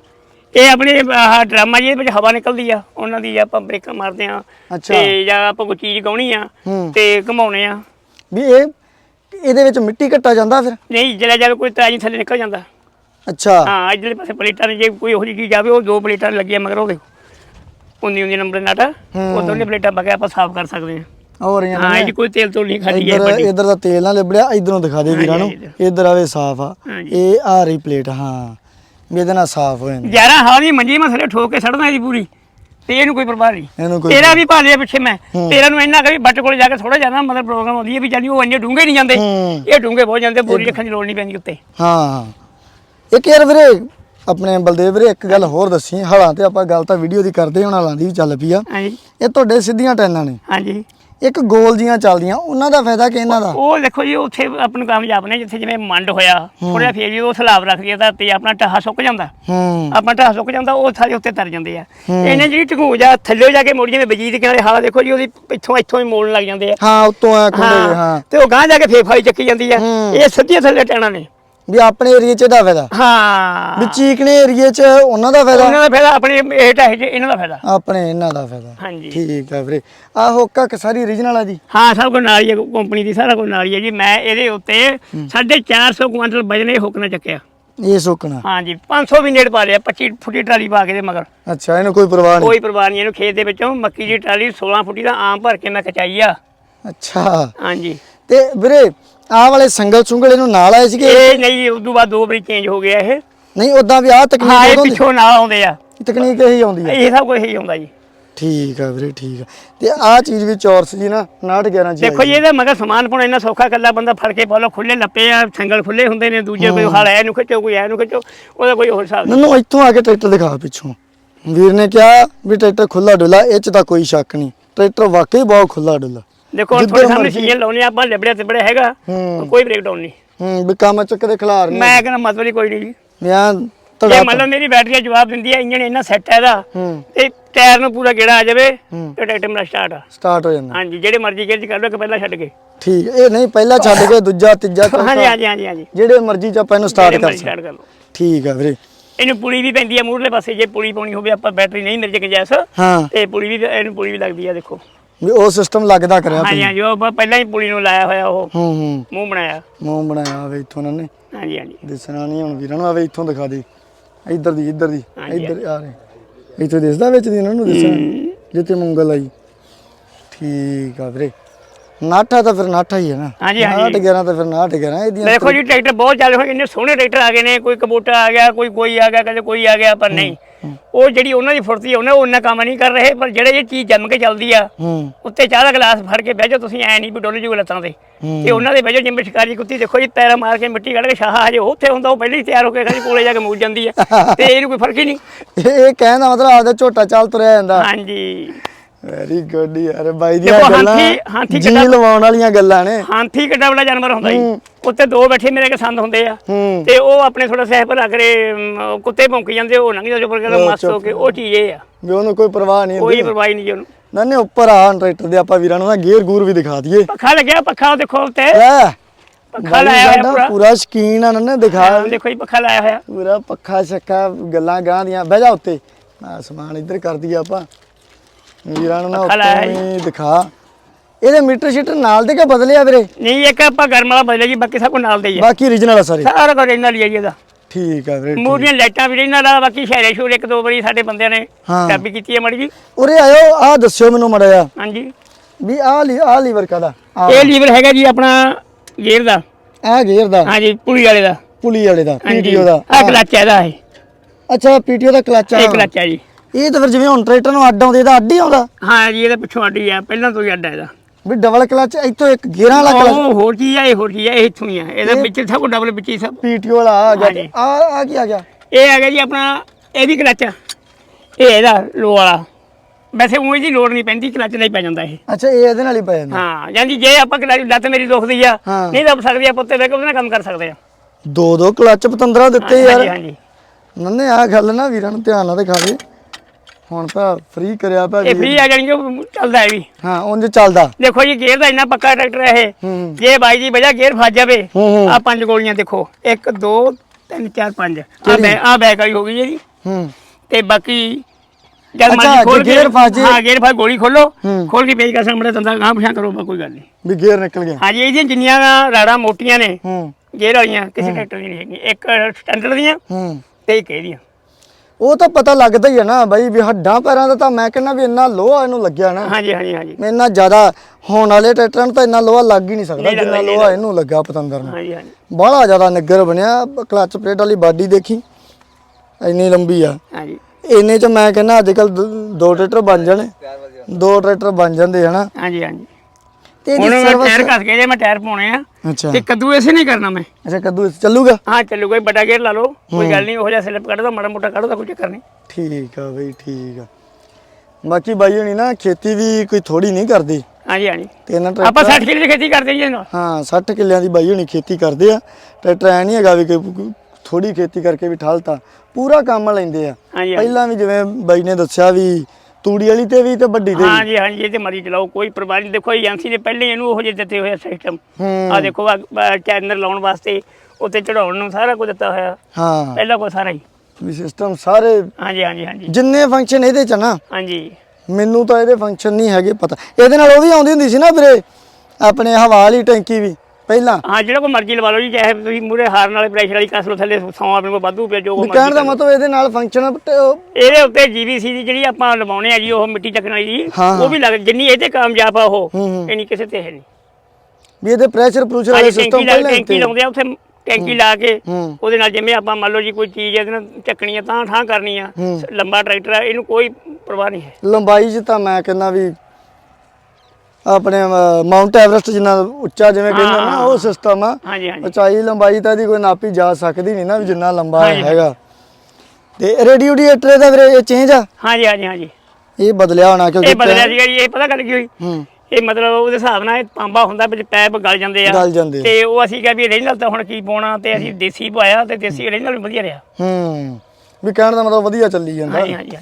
ਇਹ ਆਪਣੇ ਆਹ ਡਰਾਮਾ ਜਿਹਦੇ ਵਿੱਚ ਹਵਾ ਨਿਕਲਦੀ ਆ ਉਹਨਾਂ ਦੀ ਆਪਾਂ ਬ੍ਰੇਕਾਂ ਮਾਰਦੇ ਆ। ਅੱਛਾ। ਤੇ ਜਾਂ ਆਪਾਂ ਕੋਈ ਚੀਜ਼ ਗਾਉਣੀ ਆ ਹੂੰ। ਤੇ ਘਮਾਉਣੇ ਆ। ਵੀ ਇਹ ਇਹਦੇ ਵਿੱਚ ਮਿੱਟੀ ਘੱਟਾ ਜਾਂਦਾ ਫਿਰ? ਨਹੀਂ ਜਿਹੜਾ ਜਾਵੇ ਕੋਈ ਤਾਜੀ ਥੱਲੇ ਨਿਕਲ ਜਾਂਦਾ। ਅੱਛਾ। ਹਾਂ ਇਧਰਲੇ ਪਾਸੇ ਪਲੇਟਾਂ ਨੇ ਜੇ ਕੋਈ ਉਹੋ ਜਿਹੀ ਚੀਜ਼ ਆਵੇ ਉਹ ਦੋ ਪਲੇਟਾਂ ਲੱਗੀਆਂ ਮਗਰ ਉਹ ਦੇਖੋ ਉਨੀ ਉਨੀ ਨੰਬਰ ਨਾਟ। ਹੂੰ। ਉਹ ਦੋਨੇ ਪਲੇਟਾਂ ਬਗੇ ਆਪਾਂ ਸਾਫ਼ ਕਰ ਸਕਦੇ ਹਾਂ। ਹੋ ਰਹੀਆਂ ਹਾਂ ਇਹ 'ਚ ਕੋਈ ਤੇਲ ਤੋਂ ਨਹੀਂ ਖਾਦੀ ਹੈ ਇੱਧਰ ਵੱਡੀ। ਇੱਧਰ ਦਾ ਤੇਲ ਨਾ ਲਿਬੜਿਆ ਇਧਰੋਂ ਦਿਖਾ ਦੇ ਵੀਰਾਂ ਨੂੰ। ਹਾਂਜੀ, ਇੱਧਰ ਆਵੇ ਸਾਫ਼ ਆ। ਹਾਂਜੀ। ਇਹ ਆ ਰਹੀ ਪਲੇਟ ਹਾਂ। ਵੀ ਇਹਦੇ ਨਾਲ ਸਾਫ਼ ਹੋ ਜਾਂਦੀ 11 ਹਾਲ ਦੀ ਮੰਜੀ ਮਸਲੇ ਠੋਕ ਕੇ ਸੜਨਾ ਇਹਦੀ ਪੂਰੀ ਤੇ ਇਹਨੂੰ ਕੋਈ ਪਰਵਾਹ ਨਹੀਂ। ਇਹਨੂੰ ਕੋਈ ਤੇਰਾ ਵੀ ਭਾਲਿਆ ਪਿੱਛੇ ਮੈਂ। ਤੇਰਾ ਨੂੰ ਇੰਨਾ ਕਰੀ ਬੱਟ ਕੋਲ ਜਾ ਕੇ ਥੋੜਾ ਜ਼ਿਆਦਾ ਮਤਲਬ ਪ੍ਰੋਗਰਾਮ ਆਉਂਦੀ ਹੈ ਵੀ ਜਾਨੀ ਉਹ ਇੰਨੇ ਡੂੰਘੇ ਨਹੀਂ ਜਾਂਦੇ। ਇਹ ਡੂੰਘੇ ਬਹੁਤ ਜਾਂਦੇ ਪੂਰੀ ਰੱਖਣ ਦੀ ਲੋੜ ਨਹੀਂ ਪੈਂਦੀ ਉੱਤੇ। ਹਾਂ। ਇੱਕ ਯਾਰ ਵੀਰੇ ਆਪਣੇ ਬਲਦੇਵ ਵੀਰੇ ਇੱਕ ਗੱਲ ਹੋਰ ਦੱਸੀ ਹਾਲਾਂ ਤੇ ਆਪਾਂ ਗੱਲ ਤਾਂ ਵੀਡੀਓ ਦੀ ਕਰਦੇ ਹੁਣ ਹਾਲਾਂ ਦੀ ਵੀ ਚੱਲ ਪਈ ਆ। ਹਾਂਜੀ। ਇਹ ਤੁਹਾਡੇ ਸਿੱਧੀਆਂ ਟੈਨਾਂ ਨੇ। ਹਾਂਜੀ। ਇੱਕ ਗੋਲ ਜੀਆਂ ਚੱਲਦੀਆਂ ਉਹਨਾਂ ਦਾ ਫਾਇਦਾ ਕਿ ਇਹਨਾਂ ਦਾ? ਉਹ ਦੇਖੋ ਜੀ ਉੱਥੇ ਆਪਾਂ ਨੂੰ ਕਾਮਯਾਬ ਨੇ ਜਿੱਥੇ ਜਿਵੇਂ ਮੰਡ ਹੋਇਆ ਥੋੜਾ ਫੇਰ ਜੀ ਉਹ ਸਲਾਬ ਰੱਖ ਦਿਆ ਧਰਤੀ ਆਪਣਾ ਟਾਹਾ ਸੁੱਕ ਜਾਂਦਾ। ਹੂੰ। ਆਪਣਾ ਟਾਹਾ ਸੁੱਕ ਜਾਂਦਾ ਉਹ ਸਾਰੇ ਉੱਤੇ ਤਰ ਜਾਂਦੇ ਆ। ਇਹਨੇ ਜਿਹੜੀ ਢਕੂ ਜਾ ਥੱਲੇ ਜਾ ਕੇ ਮੋੜ ਜਿਵੇਂ ਬਜੀਤ ਦੇ ਕਿਨਾਰੇ ਹਾਲਾ ਦੇਖੋ ਜੀ ਉਹਦੀ ਪਿੱਛੋਂ ਇੱਥੋਂ ਹੀ ਮੋੜਨ ਲੱਗ ਜਾਂਦੇ ਆ। ਹਾਂ ਉਤੋਂ ਆ ਕੁੰਡੇ ਹਾਂ ਤੇ ਉਹ ਗਾਂ ਜਾ ਕੇ ਫੇਫਾਈ ਚੱਕੀ ਜਾਂਦੀ ਆ। ਇਹ ਸਿੱਧੀਆਂ ਥੱਲੇ ਟੈਣਾ ਨੇ। ਵੀ ਆਪਣੇ ਏਰੀਏ 'ਚ ਇਹਦਾ ਫਾਇਦਾ। ਹਾਂ। ਵੀ ਚੀਕਣੇ ਏਰੀਏ 'ਚ ਉਹਨਾਂ ਦਾ ਫਾਇਦਾ। ਉਹਨਾਂ ਦਾ ਫਾਇਦਾ ਆਪਣੇ ਇਹ ਢਾਹੇ 'ਚ ਇਹਨਾਂ ਦਾ ਫਾਇਦਾ। ਆਪਣੇ ਇਹਨਾਂ ਦਾ ਫਾਇਦਾ। ਹਾਂਜੀ। ਠੀਕ ਆ ਵੀਰੇ। ਆ ਹੁੱਕਾ ਕਿ ਸਾਰੀ ਓਰੀਜਨਲ ਆ ਜੀ। ਹਾਂ ਸਭ ਕੁਝ ਨਾਲ ਹੀ ਹੈ ਕੰਪਨੀ ਦੀ ਸਾਰਾ ਕੁਝ ਨਾਲ ਹੀ ਹੈ ਜੀ। ਮੈਂ ਇਹਦੇ ਉੱਤੇ 450 ਕੁਇੰਟਲ ਵਜਨ ਇਹ ਹੁੱਕ ਨਾ ਚੱਕਿਆ। ਇਹ ਸੁੱਕਣਾ। ਹਾਂਜੀ 500 ਵੀ ਨੇੜ ਪਾ ਲਿਆ 25 ਫੁੱਟੀ ਟਰਾਲੀ ਪਾ ਕੇ ਦੇ ਮਗਰ। ਅੱਛਾ ਇਹਨੂੰ ਕੋਈ ਪਰਵਾਹ ਨਹੀਂ। ਕੋਈ ਪਰਵਾਹ ਨਹੀਂ ਇਹਨੂੰ ਖੇਤ ਦੇ ਵਿੱਚੋਂ ਮੱਕੀ ਦੀ ਟਰਾਲੀ 16 ਫੁੱਟੀ ਦਾ ਆਮ ਭਰ ਕੇ ਮੈਂ ਕਚਾਈ ਆ। ਅੱਛਾ। ਹਾਂਜੀ। ਤੇ ਵੀਰੇ ਆਹ ਵਾਲੇ ਸੰਗਲ ਸੁੰਗਲ ਇਹਨੂੰ ਨਾਲ ਆਏ ਸੀਗੇ? ਇਹ ਨਹੀਂ ਉਦੋਂ ਬਾਅਦ ਦੋ ਵਾਰੀ ਚੇਂਜ ਹੋ ਗਿਆ ਇਹ। ਨਹੀਂ ਉਦਾਂ ਵੀ ਆਹ ਹਾਂ ਤਕਨੀਕ ਇਹ ਉਦੋਂ ਪਿੱਛੋਂ ਨਾਲ ਆਉਂਦੇ ਆ। ਤਕਨੀਕ ਇਹੀ ਆਉਂਦੀ ਹੈ? ਇਹ ਸਭ ਕੁਝ ਹੀ ਆਉਂਦਾ ਜੀ। ਠੀਕ ਆ ਵੀਰੇ ਠੀਕ ਆ। ਤੇ ਆਹ ਚੀਜ਼ ਵੀ ਚੌਰਸ ਜੀ ਨਾ 59 11 ਚ ਦੇਖੋ ਜੀ ਇਹਦਾ ਮਗਰ ਸਮਾਨ ਪਾਉਣਾ ਇੰਨਾ ਸੌਖਾ ਕੱਲਾ ਬੰਦਾ ਫੜ ਕੇ ਪਾ ਲਓ ਖੁੱਲੇ ਲੱਪੇ ਆ ਸੰਗਲ ਖੁੱਲੇ ਹੁੰਦੇ ਨੇ ਦੂਜੇ ਕੋਈ ਹਾਲ ਐ ਨੂੰ ਖਿੱਚੋ ਕੋਈ ਐ ਨੂੰ ਖਿੱਚੋ ਉਹਦਾ ਕੋਈ ਹੋਰ ਹਿਸਾਬ ਨਹੀਂ ਮੈਨੂੰ ਇੱਥੋਂ ਆ ਕੇ ਟਰੈਕਟਰ ਦਿਖਾ ਪਿੱਛੋਂ। ਵੀਰ ਨੇ ਕਿਹਾ ਵੀ ਟਰੈਕਟਰ ਖੁੱਲਾ ਡੁੱਲਾ ਇਹ ਚ ਤਾਂ ਕੋਈ ਸ਼ੱਕ ਨਹੀਂ। ਟਰੈਕਟਰ ਵਾਕਈ ਬਹੁਤ ਖੁੱਲਾ ਡੁੱਲਾ ਦੇਖੋ ਹੁਣ ਤੁਹਾਡੇ ਸਾਹਮਣੇ ਸੀਜ਼ਨ ਲਾਉਣੇ ਆ, ਆਪਾਂ ਲਿਬੜਿਆ ਤਿਬੜਿਆ ਹੈਗਾ। ਕੋਈ ਬ੍ਰੇਕ ਡਾਊਨ ਨਹੀਂ। ਹੂੰ ਵੀ ਕੰਮ ਚੱਕ ਦੇ ਖਿਲਾਰ ਨਹੀਂ। ਮੈਂ ਕਹਿੰਦਾ ਮਤਲਬ ਕੋਈ ਨਹੀਂ ਜੀ। ਮੈਂ ਜੇ ਤੜਾ ਮੰਨ ਲਓ ਮੇਰੀ ਬੈਟਰੀ ਜਵਾਬ ਦਿੰਦੀ ਹੈ ਇੰਜਨ ਇੰਨਾ ਸੈੱਟ ਹੈ ਇਹਦਾ ਤੇ ਟਾਇਰ ਨੂੰ ਪੂਰਾ ਗੇੜਾ ਆ ਜਾਵੇ। ਤੇ ਟਰੈਕਟਰ ਮੇਰਾ ਸਟਾਰਟ ਆ। ਸਟਾਰਟ ਹੋ ਜਾਂਦਾ। ਹਾਂਜੀ ਜਿਹੜੇ ਮਰਜ਼ੀ ਗੇਅਰ ਚ ਕਰ ਲਓ ਕਿ ਪਹਿਲਾਂ ਛੱਡ ਕੇ। ਠੀਕ ਇਹ ਨਹੀਂ ਪਹਿਲਾਂ ਛੱਡ ਕੇ ਦੂਜਾ ਤੀਜਾ ਹਾਂਜੀ ਹਾਂਜੀ ਹਾਂਜੀ ਹਾਂਜੀ। ਜਿਹੜੇ ਮਰਜ਼ੀ ਚ ਆਪਾਂ ਇਹਨੂੰ ਸਟਾਰਟ ਕਰ ਸਕਦੇ। ਠੀਕ ਆ ਵੀਰੇ। ਇਹਨੂੰ ਪੁਲੀ ਵੀ ਪੈਂਦੀ ਹੈ ਮੂਹਰਲੇ ਪਾਸੇ ਜੇ ਪੁਲੀ ਪਾਉਣੀ ਹੋਵੇ ਆਪਾਂ ਬੈਟਰੀ ਨਹੀਂ ਚ ਗੁੰਜਾਇਸ਼ ਹਾਂ। ਤੇ ਪੁਲੀ ਵੀ ਇਹਨੂੰ ਪੁਲੀ ਵੀ ਲੱਗਦੀ ਆ ਦੇਖੋ। ਵੀ ਉਹ ਸਿਸਟਮ ਲੱਗਦਾ ਕਰਿਆ ਹਾਂਜੀ ਤੁਸੀਂ। ਹਾਂਜੀ ਉਹ ਪਹਿਲਾਂ ਹੀ ਪੁਲੀ ਨੂੰ ਲਾਇਆ ਹੋਇਆ ਉਹ। ਹੂੰ ਹੂੰ। ਮੂੰਹ ਬਣਾਇਆ। ਮੂੰਹ ਬਣਾਇਆ ਹੋਵੇ ਇੱਥੋਂ ਉਹਨਾਂ ਨੇ। ਹਾਂਜੀ ਹਾਂਜੀ। ਦਿਸਣਾ ਨਹੀਂ ਹੁਣ ਵੀਰਾਂ ਨੂੰ ਆਵੇ ਇੱਥੋਂ ਦਿਖਾ ਦੇ। ਇੱਧਰ ਦੀ ਇੱਧਰ ਦੀ ਹਾਂਜੀ, ਇੱਧਰ ਆ ਰਹੇ ਇੱਥੋਂ ਦਿਸਦਾ ਵਿੱਚ ਦੀ ਇਹਨਾਂ ਨੂੰ ਦਿਸਣਾ। ਜਿੱਥੇ ਮੰਗਲ ਆਈ। ਠੀਕ ਆ ਵੀਰੇ। ਨਾਠਾ ਤਾਂ ਫਿਰ ਨਾਠਾ ਹੀ ਹੈ ਨਾ। ਹਾਂਜੀ, ਹਾਂਜੀ। ਨਾਟ 11 ਤਾਂ ਫਿਰ ਨਾਟ 11 ਇਹਦੀਆਂ ਦੇਖੋ ਜੀ ਟਰੈਕਟਰ ਬਹੁਤ ਚੱਲ ਹੋਏ ਇੰਨੇ ਸੋਹਣੇ ਟਰੈਕਟਰ ਆ ਗਏ ਨੇ ਕੋਈ ਕਬੂਟਰ ਆ ਗਿਆ ਕੋਈ ਕੋਈ ਆ ਗਿਆ ਕਦੇ ਕੋਈ ਆ ਗਿਆ ਪਰ ਨਹੀਂ। ਉਹ ਜਿਹੜੀ ਉਹਨਾਂ ਦੀ ਫੁਰਤੀ ਆ ਉਹਨਾਂ ਉਹ ਉਹਨਾਂ ਕੰਮ ਨਹੀਂ ਕਰ ਰਹੇ ਪਰ ਜਿਹੜੇ ਇਹ ਚੀਜ਼ ਜੰਮ ਕੇ ਚੱਲਦੀ ਆ ਹੂੰ। ਉੱਤੇ ਚਾਹ ਦਾ ਗਲਾਸ ਫੜ ਕੇ ਬਹਿ ਜਾਓ ਤੁਸੀਂ ਐ ਨਹੀਂ ਵੀ ਡੋਲ ਜੂ ਲੱਤਾਂ ਤੇ। ਤੇ ਉਹਨਾਂ ਦੇ ਬਹਿ ਜਾਓ ਜਿਵੇਂ ਸ਼ਿਕਾਰੀ ਕੁੱਤੀ ਦੇਖੋ ਜੀ ਪੈਰਾਂ ਮਾਰ ਕੇ ਮਿੱਟੀ ਕੱਢ ਕੇ ਸ਼ਾਹ ਹਜੇ ਉੱਥੇ ਹੁੰਦਾ ਉਹ ਪਹਿਲਾਂ ਹੀ ਤਿਆਰ ਹੋ ਕੇ ਖਾਲੀ ਕੋਲੇ ਜਾ ਕੇ ਮੂਜ ਜਾਂਦੀ ਆ। ਤੇ ਇਹਨੂੰ ਕੋਈ ਫ਼ਰਕ ਹੀ ਨਹੀਂ। ਇਹ ਕਹਿਣ ਦਾ ਮਤਲਬ ਆਪਦਾ ਝੋਟਾ ਚੱਲ ਤੁਰਿਆ ਜਾਂਦਾ। ਹਾਂਜੀ। ਵੈਰੀ ਗੁੱਡ ਯਾਰ ਬਾਈ ਦੀਆਂ ਦੇਖੋ ਗੱਲਾਂ ਹਾਥੀ- ਹਾਥੀ ਜੀ ਕਿੱਡਾ- ਲਵਾਉਣ ਵਾਲੀਆਂ ਗੱਲਾਂ ਨੇ। ਹਾਥੀ ਕਿੱਡਾ ਵੱਡਾ ਜਾਨਵਰ ਹੁੰਦਾ ਜੀ। ਉੱਤੇ ਦੋ ਬੈਠੇ ਮੇਰੇ ਕੇ ਸੰਦ ਹੁੰਦੇ ਆ। ਹੂੰ। ਤੇ ਉਹ ਆਪਣੇ ਥੋੜਾ ਸਹਿਬ ਲਾ ਕਰੇ ਅਮ, ਕੁੱਤੇ ਭੌਂਕੀ ਜਾਂਦੇ ਉਹ ਲੰਘ ਜਾਂਦੇ ਉੱਪਰ ਕਹਿੰਦਾ ਮਸਤ ਹੋ ਕੇ ਉਹ ਚੀਜ਼ ਇਹ ਆ। ਵੀ ਉਹਨੂੰ ਕੋਈ ਪਰਵਾਹ ਨਹੀਂ ਕੋਈ ਪਰਵਾਹ ਨਹੀਂ ਜੀ ਉਹਨੂੰ। ਨਾ ਨੇ ਉੱਪਰ ਆ ਟਰੈਕਟਰ ਦੇ ਆਪਾਂ ਵੀਰਾਂ ਨੂੰ ਨਾ ਗੇਅਰ ਗੂਰ ਵੀ ਦਿਖਾ ਦਈਏ। ਪੱਖਾ ਲੱਗਿਆ ਪੱਖਾ ਉਹ ਦੇਖੋ ਉੱਤੇ। ਪੱਖਾ ਲਾਇਆ ਹੋਇਆ ਪੂਰਾ। ਪੂਰਾ ਸ਼ਕੀਨ ਆ ਨਾ ਦਿਖਾ। ਦੇਖੋ ਜੀ ਪੱਖਾ ਲਾਇਆ ਹੋਇਆ। ਪੂਰਾ ਪੱਖਾ ਛੱਕਾ ਗੱਲਾਂ ਗਾਂ ਦੀਆਂ। ਬਹਿ ਜਾ ਉੱਤੇ। ਆ ਸਮਾਨ ਇੱਧਰ ਕਰ ਦਈਏ ਆਪਾਂ। ਵੀਰਾਂ ਨੂੰ ਨਾ ਪੱਖਾ ਲਾਇਆ ਉੱਤੋਂ ਹੀ ਦਿਖਾ। ਇਹਦੇ ਮੀਟਰ ਸ਼ੀਟਰ ਨਾਲ ਦੇ ਕੇ ਬਦਲਿਆ ਵੀਰੇ? ਨਹੀਂ ਇੱਕ ਆਪਾਂ ਗਰਮ ਵਾਲਾ ਬਦਲਿਆ ਜੀ ਬਾਕੀ ਸਭ ਕੁਝ ਨਾਲ ਦੇ ਹੀ ਆ। ਬਾਕੀ origignal ਆ ਸਾਰੇ। ਸਾਰਾ ਕੁਝ ਇਹਨਾਂ ਲਈ ਆ ਜੀ ਇਹਦਾ। ਠੀਕ ਆ ਵੀਰੇ ਮੂਰੀਆਂ ਲਾਈਟਾਂ ਵੀ ਇਹਨਾਂ ਦਾ ਬਾਕੀ ਸ਼ਹਿਰੇ ਸ਼ੂਰ ਇੱਕ ਦੋ ਵਾਰੀ ਸਾਡੇ ਬੰਦਿਆਂ ਨੇ ਹਾਂ। ਚਾਬੀ ਕੀਤੀ ਹੈ ਮੜੀ ਜੀ। ਉਰੇ ਆਇਓ ਆ ਦੱਸਿਓ ਮੈਨੂੰ ਮੜਾ ਜਾ ਹਾਂਜੀ। ਵੀ ਆ ਲੀ ਆ ਲੀਵਰ ਕਾਦਾ ਆ ਇਹ ਲੀਵਰ ਹੈਗਾ ਜੀ ਆਪਣਾ ਗੇਅਰ ਦਾ। ਆ ਗੇਅਰ ਦਾ। ਹਾਂਜੀ ਪੁਲੀ ਵਾਲੇ ਦਾ। ਪੁਲੀ ਵਾਲੇ ਦਾ ਪੀਟੀਓ ਦਾ। ਆ ਕਲੱਚ ਇਹਦਾ ਹੈ ਅੱਛਾ ਪੀਟੀਓ ਦਾ ਕਲਚ ਆ। ਇਹ ਕਲੱਚ ਹੈ ਜੀ। ਇਹ ਤਾਂ ਫਿਰ ਜਿਵੇਂ ਹੁਣ ਟਰੈਕਟਰ ਨੂੰ ਅੱਡ ਆਉਂਦੇ ਇਹਦਾ ਅੱਡ ਹੀ ਆਉਂਦਾ। ਹਾਂ ਜੀ ਇਹਦੇ ਪਿੱਛੋਂ ਅੱਡੀ ਆ ਪਹਿਲਾਂ ਤੋਂ ਹੀ ਅੱਡਾ ਇਹਦਾ। ਵੀ ਡਬਲ ਕਲਚ ਇੱਥੋਂ ਇੱਕ ਗੇਅਰਾਂ ਵਾਲਾ ਕਲਚ ਉਹ ਹੋਰ ਚੀਜ਼ ਆ ਇਹ ਹੋਰ ਚੀਜ਼ ਆ ਇਹ ਇੱਥੋਂ ਹੀ ਆ। ਇਹਦੇ ਵਿੱਚ ਸਭ ਕੁਝ ਡਬਲ ਵਿੱਚ ਹੀ ਸਭ। ਪੀਟੀਓ ਵਾਲਾ ਆ ਗਿਆ ਹਾਂਜੀ। ਆ ਆ ਕੀ ਆ ਗਿਆ? ਇਹ ਹੈਗਾ ਜੀ ਆਪਣਾ ਇਹ ਵੀ ਕਲੱਚ ਆ। ਇਹ ਇਹਦਾ ਲੋ ਵਾਲਾ। ਵੈਸੇ ਉਹ ਇਹਦੀ ਲੋੜ ਨਹੀਂ ਪੈਂਦੀ ਕਲੱਚ ਨਹੀਂ ਪੈ ਜਾਂਦਾ ਇਹ। ਅੱਛਾ ਇਹ ਇਹਦੇ ਨਾਲ ਹੀ ਪੈ ਜਾਂਦਾ। ਹਾਂ ਜਾਂਦੀ ਜੇ ਆਪਾਂ ਕਲੱਚ ਲੱਤ ਮੇਰੀ ਦੁਖਦੀ ਆ। ਨਹੀਂ ਦੱਬ ਸਕਦੀ ਉੱਤੇ ਬਹਿ ਕੇ ਉਹਦੇ ਨਾਲ ਕੰਮ ਕਰ ਸਕਦੇ ਆ। ਦੋ ਦੋ ਕਲਚ ਪਤੰਦਰਾ ਦਿੱਤੇ ਹਾਂਜੀ ਯਾਰ। ਹਾਂਜੀ ਨੰਨੇ ਆ ਗੱਲ ਨਾ ਵੀਰਾਂ ਨੂੰ ਧਿਆਨ ਨਾਲ ਦਿਖਾਵੇ ਹੁਣ ਤਾਂ ਫ੍ਰੀ ਕਰਿਆ ਪਿਆ ਇਹ। ਫ੍ਰੀ ਆ ਜਾਣੀ ਕਿ ਚੱਲਦਾ ਹੈ ਵੀ। ਹਾਂ ਉਂਝ ਚੱਲਦਾ। ਦੇਖੋ ਜੀ ਗੇਅਰ ਦਾ ਇੰਨਾ ਪੱਕਾ ਟਰੈਕਟਰ ਹੈ ਇਹ। ਜੇ ਬਾਈ ਜੀ ਵਜਾ ਗੇਅਰ ਫਸ ਜਾਵੇ। ਆ ਪੰਜ ਗੋਲੀਆਂ ਦੇਖੋ। 1 2 3 4 5 ਆ ਬੈ ਆ ਬੈਕ ਵਾਲੀ ਹੋ ਗਈ ਜੀ ਹੂੰ। ਤੇ ਬਾਕੀ ਜਦ ਮਰਜ਼ੀ ਖੋਲ ਜੇ ਕੇ gear ਫਸ ਜੇ- ਹਾਂ ਗੇਅਰ ਫਸ ਗੋਲੀ ਖੋਲੋ। ਖੋਲ ਕੇ ਪੇਜ ਕਰ ਸਾਹਮਣੇ ਦੰਦਾ ਗਾਂ ਪਛਾਂ ਕਰੋ ਬਾ ਕੋਈ ਗੱਲ ਨਹੀਂ ਵੀ ਗੇਅਰ ਨਿਕਲ ਗਿਆ। ਹਾਂਜੀ ਇਹਦੀਆਂ ਜਿੰਨੀਆਂ ਰਾੜਾਂ ਮੋਟੀਆਂ ਨੇ ਹੂੰ। ਗੇਅਰ ਵਾਲੀਆਂ ਕਿਸੇ ਟਰੈਕਟਰ ਦੀ ਨਹੀਂ ਹੈਗੀ ਇੱਕ ਸਟੈਂਡਰਡ ਦੀਆਂ ਹੂੰ। ਤੇ ਇੱਕ ਇਹਦੀਆਂ ਉਹ ਤਾਂ ਪਤਾ ਲੱਗਦਾ ਹੀ ਹੈ ਨਾ ਬਾਈ ਵੀ ਹੱਡਾਂ ਪੈਰਾਂ ਦਾ ਤਾਂ ਮੈਂ ਕਹਿੰਦਾ ਵੀ ਇੰਨਾ ਲੋਹਾ ਇਹਨੂੰ ਲੱਗਿਆ ਨਾ। ਹਾਂਜੀ ਹਾਂਜੀ ਹਾਂਜੀ। ਇੰਨਾ ਜ਼ਿਆਦਾ ਹੋਣ ਵਾਲੇ ਟਰੈਕਟਰਾਂ ਨੂੰ ਤਾਂ ਇੰਨਾ ਲੋਹਾ ਲੱਗ ਹੀ ਨਹੀਂ ਸਕਦਾ ਨਹੀਂ ਲੱਗਦਾ, ਜਿੰਨਾ ਨਹੀਂ ਲੋਹਾ ਇਹਨੂੰ ਲੱਗਾ ਪਤੰਦਰ ਨੂੰ। ਹਾਂਜੀ ਹਾਂਜੀ। ਬਾਹਲਾ ਜ਼ਿਆਦਾ ਨਿੱਗਰ ਬਣਿਆ ਕਲਚ ਪਲੇਟ ਵਾਲੀ ਬਾਡੀ ਦੇਖੀ ਇੰਨੀ ਲੰਬੀ ਆ। ਹਾਂਜੀ। ਇੰਨੇ ਚ ਮੈਂ ਕਹਿੰਦਾ ਅੱਜ ਕੱਲ ਦੋ ਟਰੈਕਟਰ ਬਣ ਜਾਣੇ ਦੋ ਟਰੈਕਟਰ ਬਣ ਜਾਂਦੇ ਹਨਾ। ਹਾਂਜੀ ਹਾਂਜੀ। ਤੇ ਹੁਣ ਇਹਦੀ ਮੈਂ ਸਰਵਿਸ ਟਾਇਰ ਘਸ ਕੇ ਜੇ ਮੈਂ ਟਾਇਰ ਪਾਉਣੇ ਆ। ਅੱਛਾ। ਤੇ ਕੱਦੂ ਐਸੇ ਨਹੀਂ ਕਰਨਾ ਮੈਂ? ਅੱਛਾ ਕੱਦੂ ਚੱਲੂਗਾ? ਹਾਂ ਚੱਲੂ ਕੋਈ ਵੱਡਾ ਗੇਅਰ ਲਾ ਲਓ। ਕੋਈ ਗੱਲ ਨਹੀਂ ਉਹ ਜਿਹਾ ਸਲਿੱਪ ਕੱਢਦਾ ਮਾੜਾ ਮੋਟਾ ਕੱਢਦਾ ਕੋਈ ਚੱਕਰ ਨਹੀਂ। ਠੀਕ ਆ ਬਈ ਠੀਕ ਆ। ਬਾਕੀ ਬਾਈ ਹੋਣੀ ਨਾ ਖੇਤੀ ਵੀ ਕੋਈ ਥੋੜੀ ਨਹੀਂ ਕਰਦੀ। ਹਾਂਜੀ ਹਾਂਜੀ। ਤੇ ਇਹਨਾਂ ਆਪਾਂ ਟਰੈਕਟਰ 60 ਕਿੱਲੇ ਦੀ ਖੇਤੀ ਕਰਦੇ ਜੀ ਇਹਦੇ ਨਾਲ। ਹਾਂ 60 ਕਿੱਲਿਆਂ ਦੀ ਬਾਈ ਹੋਣੀ ਖੇਤੀ ਕਰਦੇ ਆ। ਟਰੈਕਟਰ ਐ ਨਹੀਂ ਹੈਗਾ ਵੀ ਥੋੜੀ ਖੇਤੀ ਕਰਕੇ ਵੀ ਠਾਲਤਾ ਪੂਰਾ ਕੰਮ ਲੈਂਦੇ ਆ। ਹਾਂਜੀ ਹਾਂਜੀ। ਪਹਿਲਾਂ ਵੀ ਜਿਵੇਂ ਬਾਈ ਨੇ ਦੱਸਿਆ ਵੀ ਤੂੜੀ ਵਾਲੀ ਤੇ ਵੀ ਤੇ ਵੱਡੀ ਤੇ ਵੀ? ਹਾਂਜੀ ਹਾਂਜੀ ਇਹ ਤੇ ਮਰੀ ਚਲਾਓ ਕੋਈ ਪਰਵਾਹ ਨਹੀਂ। ਦੇਖੋ ਏਜੰਸੀ ਨੇ ਪਹਿਲੇ ਇਹਨੂੰ ਉਹ ਜਿਹੇ ਦਿੱਤੇ ਹੋਏ ਸਿਸਟਮ ਆ ਦੇਖੋ ਚੈਨਲ ਲਾਉਣ ਵਾਸਤੇ ਉੱਤੇ ਚੜਾਉਣ ਨੂੰ ਸਾਰਾ ਕੁਝ ਦਿੱਤਾ ਹੋਇਆ। ਹਾਂ। ਪਹਿਲਾਂ ਕੋ ਸਾਰਾ ਹੀ। ਵੀ ਸਿਸਟਮ ਸਾਰੇ ਹਾਂਜੀ ਹਾਂਜੀ ਹਾਂਜੀ। ਜਿੰਨੇ ਫੰਕਸ਼ਨ ਇਹਦੇ ਚ ਨਾ ਹਾਂਜੀ। ਮੈਨੂੰ ਤਾਂ ਇਹਦੇ ਫੰਕਸ਼ਨ ਨਹੀਂ ਹੈਗੇ ਪਤਾ। ਇਹਦੇ ਨਾਲ ਉਹ ਵੀ ਆਉਂਦੀ ਹੁੰਦੀ ਸੀ ਨਾ ਵੀਰੇ ਆਪਣੇ ਹਵਾ ਵਾਲੀ ਟੈਂਕੀ ਵੀ। ਪਹਿਲਾਂ? ਹਾਂ ਜਿਹੜਾ ਕੋ ਮਰਜ਼ੀ ਲਵਾ ਲਓ ਜੀ ਚਾਹੇ ਤੁਸੀਂ ਮੂਰੇ ਹਾਰਨ ਵਾਲੇ ਪ੍ਰੈਸ਼ਰ ਵਾਲੀ ਕਸ ਲਓ ਥੱਲੇ ਸੌ ਆਪਣੇ ਕੋਲ ਵਾਧੂ ਪਿਆ ਜੋ ਵੀ ਕਹਿਣ ਮਰਜ਼ੀ ਦਾ ਮਤਲਬ ਇਹਦੇ ਨਾਲ ਫੰਕਸ਼ਨ ਇਹਦੇ ਉੱਤੇ ਜੀਬੀਸੀ ਦੀ ਜਿਹੜੀ ਆਪਾਂ ਲਵਾਉਣੇ ਆ ਜੀ ਉਹ ਮਿੱਟੀ ਚੱਕਣ ਵਾਲੀ ਜੀ ਉਹ ਵੀ ਲੱਗ ਜਿੰਨੀ ਇਹ ਤੇ ਕਾਮਯਾਬ ਆ ਉਹ। ਇਨੀ ਕਿਸੇ ਤੇ ਹੈ ਨਹੀਂ। ਵੀ ਇਹਦੇ ਪ੍ਰੈਸ਼ਰ ਪ੍ਰੂਸ਼ਰ ਵਾਲੇ ਸਿਸਟਮ ਪਹਿਲਾਂ ਟੈਂਕੀ ਲਾਉਂਦੇ ਆ ਉੱਥੇ ਟੈਂਕੀ ਲਾ ਕੇ ਉਹਦੇ ਨਾਲ ਜਿਵੇਂ ਆਪਾਂ ਮੰਨ ਲਓ ਜੀ ਕੋਈ ਚੀਜ਼ ਇਹਦੇ ਨਾਲ ਚੱਕਣੀ ਆ ਤਾਂ ਠਾਂ ਕਰਨੀ ਆ। ਲੰਬਾ ਟਰੈਕਟਰ ਆ ਇਹਨੂੰ ਕੋਈ ਪਰਵਾਹ ਨਹੀਂ ਹੈ। ਲੰਬਾਈ 'ਚ ਤਾਂ ਮੈਂ ਕਹਿੰਦਾ ਵੀ ਆਪਣੇ ਮਾਊਂਟ ਐਵਰੈਸਟ ਜਿੰਨਾ ਉੱਚਾ ਜਿਵੇਂ ਕਹਿੰਦੇ ਨਾ ਉਹ ਸਿਸਟਮ ਆ। ਹਾਂਜੀ ਹਾਂਜੀ। ਉਚਾਈ ਲੰਬਾਈ ਤਾਂ ਇਹਦੀ ਕੋਈ ਨਾਪੀ ਜਾ ਸਕਦੀ ਨਹੀਂ ਨਾ ਵੀ ਜਿੰਨਾ ਲੰਬਾ। ਹੈਗਾ। ਤੇ ਰੇਡੀਏਟਰ ਦਾ ਵੀਰੇ ਇਹ ਚੇਂਜ ਆ? ਹਾਂਜੀ ਹਾਂਜੀ ਹਾਂਜੀ। ਇਹ ਬਦਲਿਆ ਹੋਣਾ ਕਿਉਂਕਿ ਇਹ ਬਦਲਿਆ ਸੀਗਾ ਜੀ ਇਹ ਪਤਾ ਗੱਲ ਕੀ ਹੋਈ? ਹੂੰ। ਇਹ ਮਤਲਬ ਉਹਦੇ ਹਿਸਾਬ ਨਾਲ ਇਹ ਪਾਂਬਾ ਹੁੰਦਾ ਵਿੱਚ ਪੈਪ ਗਲ ਜਾਂਦੇ ਆ। ਗਲ ਜਾਂਦੇ ਆ। ਤੇ ਉਹ ਅਸੀਂ ਕਿਹਾ ਵੀ ਰੀਜਨਲ ਤਾਂ ਹੁਣ ਕੀ ਪਾਉਣਾ ਤੇ ਅਸੀਂ ਦੇਸੀ ਪਾਇਆ ਤੇ ਦੇਸੀ ਰੀਜਨਲ ਵਧੀਆ ਰਿਹਾ। ਹੂੰ। ਵੀ ਕਹਿਣ ਦਾ ਮਤਲਬ ਵਧੀਆ ਚੱਲੀ ਜਾਂਦਾ। ਹਾਂਜੀ ਹਾਂਜੀ।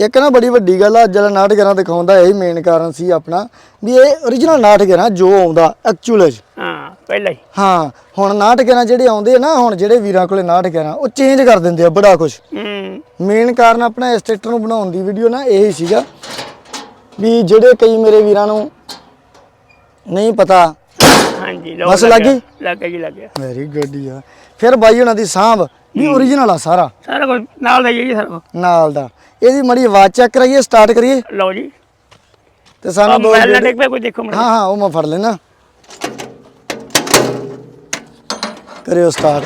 ਇੱਕ ਨਾ ਬੜੀ ਵੱਡੀ ਗੱਲ ਆ ਅੱਜ ਵਾਲਾ ਨਾਟਕਾਂ ਦਿਖਾਉਂਦਾ ਇਹ ਮੇਨ ਕਾਰਨ ਸੀ ਆਪਣਾ ਵੀ ਇਹ origignal ਨਾਟਕਾਂ ਜੋ ਆਉਂਦਾ ਐਕਚੁਅਲ ਹਾਂ ਪਹਿਲਾਂ ਹੀ। ਹਾਂ ਹੁਣ ਨਾਟਕਾਂ ਜਿਹੜੇ ਆਉਂਦੇ ਆ ਨਾ ਹੁਣ ਜਿਹੜੇ ਵੀਰਾਂ ਕੋਲੇ ਨਾਟਕਾਂ ਉਹ ਚੇਂਜ ਕਰ ਦਿੰਦੇ ਆ ਬੜਾ ਕੁਝ ਹੂੰ। ਮੇਨ ਕਾਰਨ ਆਪਣਾ ਇਸ ਟਰੈਕਟਰ ਨੂੰ ਬਣਾਉਣ ਦੀ ਵੀਡੀਓ ਨਾ ਇਹ ਸੀਗਾ ਵੀ ਜਿਹੜੇ ਕਈ ਮੇਰੇ ਵੀਰਾਂ ਨੂੰ ਨਹੀਂ ਪਤਾ। ਹਾਂਜੀ ਲਓ ਬਸ ਲੱਗ ਗਈ? ਲੱਗ ਜੀ ਲੱਗ ਗਿਆ। ਵੈਰੀ ਗੁੱਡ ਯਾ ਫਿਰ ਬਾਈ ਉਹਨਾਂ ਦੀ ਸਾਂਭ ਵੀ ਓਰੀਜਨਲ ਆ ਸਾਰਾ। ਸਾਰਾ ਕੁਝ ਨਾਲ ਦਾ ਹੀ ਹੈ ਜੀ ਸਾਰਾ। ਨਾਲ ਦਾ। ਇਹਦੀ ਮੜੀ ਆਵਾਜ਼ ਚੈੱਕ ਕਰਾਈਏ ਸਟਾਰਟ ਕਰੀਏ। ਲਓ ਜੀ। ਤੇ ਸਾਨੂੰ ਦੋ ਮੋਬਾਈਲ ਨਾਲ ਕੋਈ ਦੇਖੋ ਹਾਂ ਹਾਂ ਉਹ ਮੈਂ ਫੜ ਲੈਣਾ ਕਰਿਓ ਸਟਾਰਟ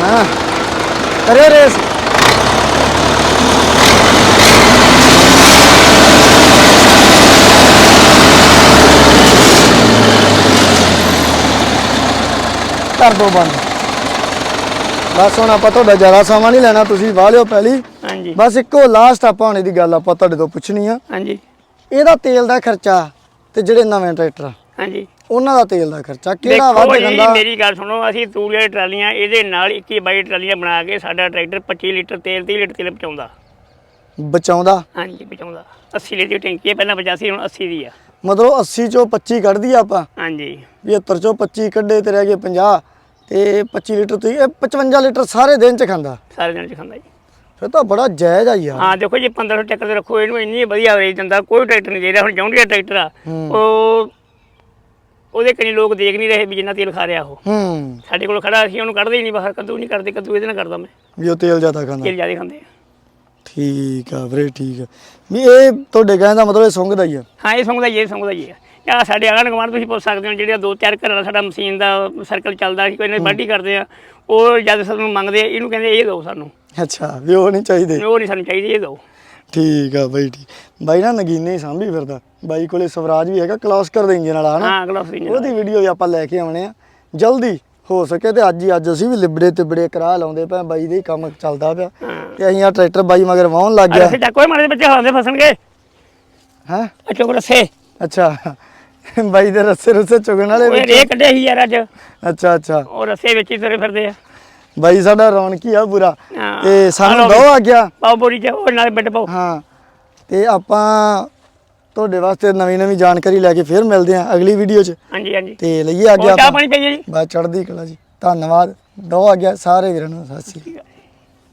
ਹਾਂ ਕਰਿਓ ਰੇਸ ਕਰ ਦੋ ਬੰਦ। ਬਸ ਹੁਣ ਆਪਾਂ ਤੁਹਾਡਾ ਜ਼ਿਆਦਾ ਸਮਾਂ ਨਹੀਂ ਲੈਣਾ ਤੁਸੀਂ ਵਾਹ ਲਿਓ ਪਹਿਲੀ। ਹਾਂਜੀ। ਬਸ ਇੱਕੋ ਲਾਸਟ ਆਪਾਂ ਹੁਣ ਇਹਦੀ ਗੱਲ ਆਪਾਂ ਤੁਹਾਡੇ ਤੋਂ ਪੁੱਛਣੀ ਆ। ਹਾਂਜੀ। ਇਹਦਾ ਤੇਲ ਦਾ ਖਰਚਾ ਤੇ ਜਿਹੜੇ ਨਵੇਂ ਟਰੈਕਟਰ ਹਾਂਜੀ। ਉਹਨਾਂ ਦਾ ਤੇਲ ਦਾ ਖਰਚਾ ਕਿਹੜਾ ਦੇਖੋ ਵੱਧ ਜੀ ਗੰਦਾ ਮੇਰੀ ਗੱਲ ਸੁਣੋ ਅਸੀਂ ਤੂਲੀਆਂ ਟਰਾਲੀਆਂ ਇਹਦੇ ਨਾਲ 21 22 ਟਰਾਲੀਆਂ ਬਣਾ ਕੇ ਸਾਡਾ ਟਰੈਕਟਰ 25 ਲੀਟਰ ਤੇਲ 30 ਲੀਟਰ ਤੇਲ ਪਹੁੰਚਾਉਂਦਾ ਬਚਾਉਂਦਾ? ਹਾਂਜੀ ਪਹੁੰਚਾਉਂਦਾ 80 ਲੀਟਰ ਦੀ ਟੈਂਕੀ ਹੈ ਪਹਿਲਾਂ 85 ਹੁਣ 80 ਦੀ ਆ। ਮਤਲਬ 80 ਚੋਂ 25 ਕੱਢਦੀ ਆ ਆਪਾਂ। ਹਾਂਜੀ। 75 ਚੋਂ 25 ਕੱਢੇ ਤੇ ਰਹਿ ਗਏ 50 ਤੇ 25 ਲੀਟਰ ਤੁਸੀਂ ਇਹ 55 ਲੀਟਰ ਸਾਰੇ ਦਿਨ ਚ ਖਾਂਦਾ? ਸਾਰੇ ਦਿਨ ਚ ਖਾਂਦਾ ਜੀ। ਫਿਰ ਤਾਂ ਬੜਾ ਜਾਇਜ਼ ਆ ਯਾਰ। ਹਾਂ ਦੇਖੋ ਜੀ 1500 ਟੱਕਰ ਤੇ ਰੱਖੋ ਇਹਨੂੰ ਇੰਨੀ ਵਧੀਆ ਰੇਟ ਦਿੰਦਾ ਕੋਈ ਟਰੈਕਟਰ ਨਹੀਂ ਰਿਹਾ ਹੁਣ ਜੌਂਡੀਆ ਟਰੈਕਟਰ ਆ ਉਹ ਉਹਦੇ ਕਈ ਲੋਕ ਦੇਖ ਨਹੀਂ ਰਹੇ ਵੀ ਜਿੰਨਾ ਤੇਲ ਖਾ ਰਿਹਾ ਉਹ। ਹੂੰ। ਸਾਡੇ ਕੋਲ ਖੜਾ ਸੀ ਉਹਨੂੰ ਕੱਢਦੇ ਹੀ ਨਹੀਂ ਬਾਹਰ ਕੱਦੂ ਨਹੀਂ ਕਰਦੇ ਕੱਦੂ ਇਹਦੇ ਨਾਲ ਕਰਦਾ ਮੈਂ। ਵੀ ਉਹ ਤੇਲ ਜ਼ਿਆਦਾ ਖਾਂਦਾ। ਤੇਲ ਜ਼ਿਆਦਾ ਖਾਂਦੇ ਆ। ਠੀਕ ਆ ਵੀਰੇ ਠੀਕ ਆ। ਵੀ ਇਹ ਤੁਹਾਡੇ ਕਹਿਣ ਦਾ ਮਤਲਬ ਇਹ ਸੁੰਘਦਾ ਹੀ ਆ। ਹਾਂ ਇਹ ਸੰਗਦਾ ਜੀ ਇਹ ਸੰਗਦਾ ਜੀ ਆ। ਸਾਡੇ ਆਂਢ ਗੁਆਂਢ ਤੁਸੀਂ ਪੁੱਛ ਸਕਦੇ ਹੋ ਜਿਹੜੇ ਦੋ ਚਾਰ ਘਰਾਂ ਦਾ ਸਾਡਾ ਮਸ਼ੀਨ ਦਾ ਸਰਕਲ ਚੱਲਦਾ ਸੀ ਕੋਈ ਨਾ ਵਾਢੀ ਕਰਦੇ ਆ ਉਹ ਜਦ ਸਾਨੂੰ ਮੰਗਦੇ ਆ, ਇਹਨੂੰ ਕਹਿੰਦੇ ਇਹ ਦਿਓ ਸਾਨੂੰ। ਅੱਛਾ ਵੀ ਉਹ ਨਹੀਂ ਚਾਹੀਦੇ। ਉਹ ਨਹੀਂ ਸਾਨੂੰ ਚਾਹੀਦੀ ਇਹ ਦਿਓ ਠੀਕ ਆ ਬਾਈ ਠੀਕ। ਬਾਈ ਨਾ ਨਗੀਨੇ ਸਾਂਭੀ ਫਿਰਦਾ। ਬਾਈ ਕੋਲੇ ਸਵਰਾਜ ਵੀ ਹੈਗਾ ਕਲਾਸਕਰ ਦੇ ਇੰਜਨ ਵਾਲਾ ਹਨਾ? ਹਾਂ ਗਲਾਸ ਇੰਜਨ ਉਹਦੀ ਵੀਡੀਓ ਵੀ ਆਪਾਂ ਲੈ ਕੇ ਆਉਣੇ ਆ। ਜਲਦੀ ਹੋ ਸਕੇ ਤੇ ਅੱਜ ਹੀ ਅੱਜ ਅਸੀਂ ਵੀ ਲਿਬੜੇ ਤਿਬੜੇ ਕਰਾ ਲਾਉਂਦੇ ਪਏ ਬਾਈ ਦੇ ਹੀ ਕੰਮ ਚੱਲਦਾ ਪਿਆ। ਤੇ ਅਸੀਂ ਆ ਟਰੈਕਟਰ ਬਾਈ ਮਗਰ ਵਾਉਣ ਲੱਗ ਗਿਆ। ਅਸੀਂ ਚੱਕੋ ਮਾਰੇ ਬੱਚੇ ਹਾਉਂਦੇ ਫਸਣਗੇ। ਹੈ? ਅੱਛੋ ਰਸੇ ਅੱਛਾ। *laughs* ਬਾਈ ਦੇ ਰੱਸੇ ਰੁੱਸੇ ਚੁਗਣ ਵਾਲੇ ਉਹ ਵਿੱਚ। ਰੇ ਕੱਢਿਆ ਸੀ ਯਾਰ ਅੱਜ। ਅੱਛਾ ਅੱਛਾ। ਉਹ ਰਸੇ ਵਿੱਚ ਹੀ ਤੁਰੇ ਫਿਰਦੇ ਆ। ਬਾਈ ਸਾਡਾ ਰੌਣਕੀ ਆ ਪੂਰਾ। ਹਾਂ। ਤੇ ਸਾਨੂੰ ਆ ਦੋ ਆ ਗਿਆ ਪਾਓ ਬੋਰੀ ਚ ਉਹ ਨਾਲ ਬੈੱਡ ਪਾਓ। ਹਾਂ। ਤੇ ਆਪਾਂ ਤੁਹਾਡੇ ਵਾਸਤੇ ਨਵੀਂ ਨਵੀਂ ਜਾਣਕਾਰੀ ਲੈ ਕੇ ਫੇਰ ਮਿਲਦੇ ਆ ਅਗਲੀ ਵੀਡੀਓ 'ਚ। ਹਾਂਜੀ ਹਾਂਜੀ। ਤੇ ਲਈਏ ਅੱਗੇ ਹੋਰ ਚਾਹ ਪਾਣੀ ਪਈਏ ਜੀ। ਬਸ ਚੜ੍ਹਦੀ ਕਲਾ ਜੀ। ਧੰਨਵਾਦ। ਦੋ ਆ ਗਿਆ ਸਾਰੇ ਵੀਰਾਂ ਨੂੰ। ਸਤਿ ਸ਼੍ਰੀ ਅਕਾਲ।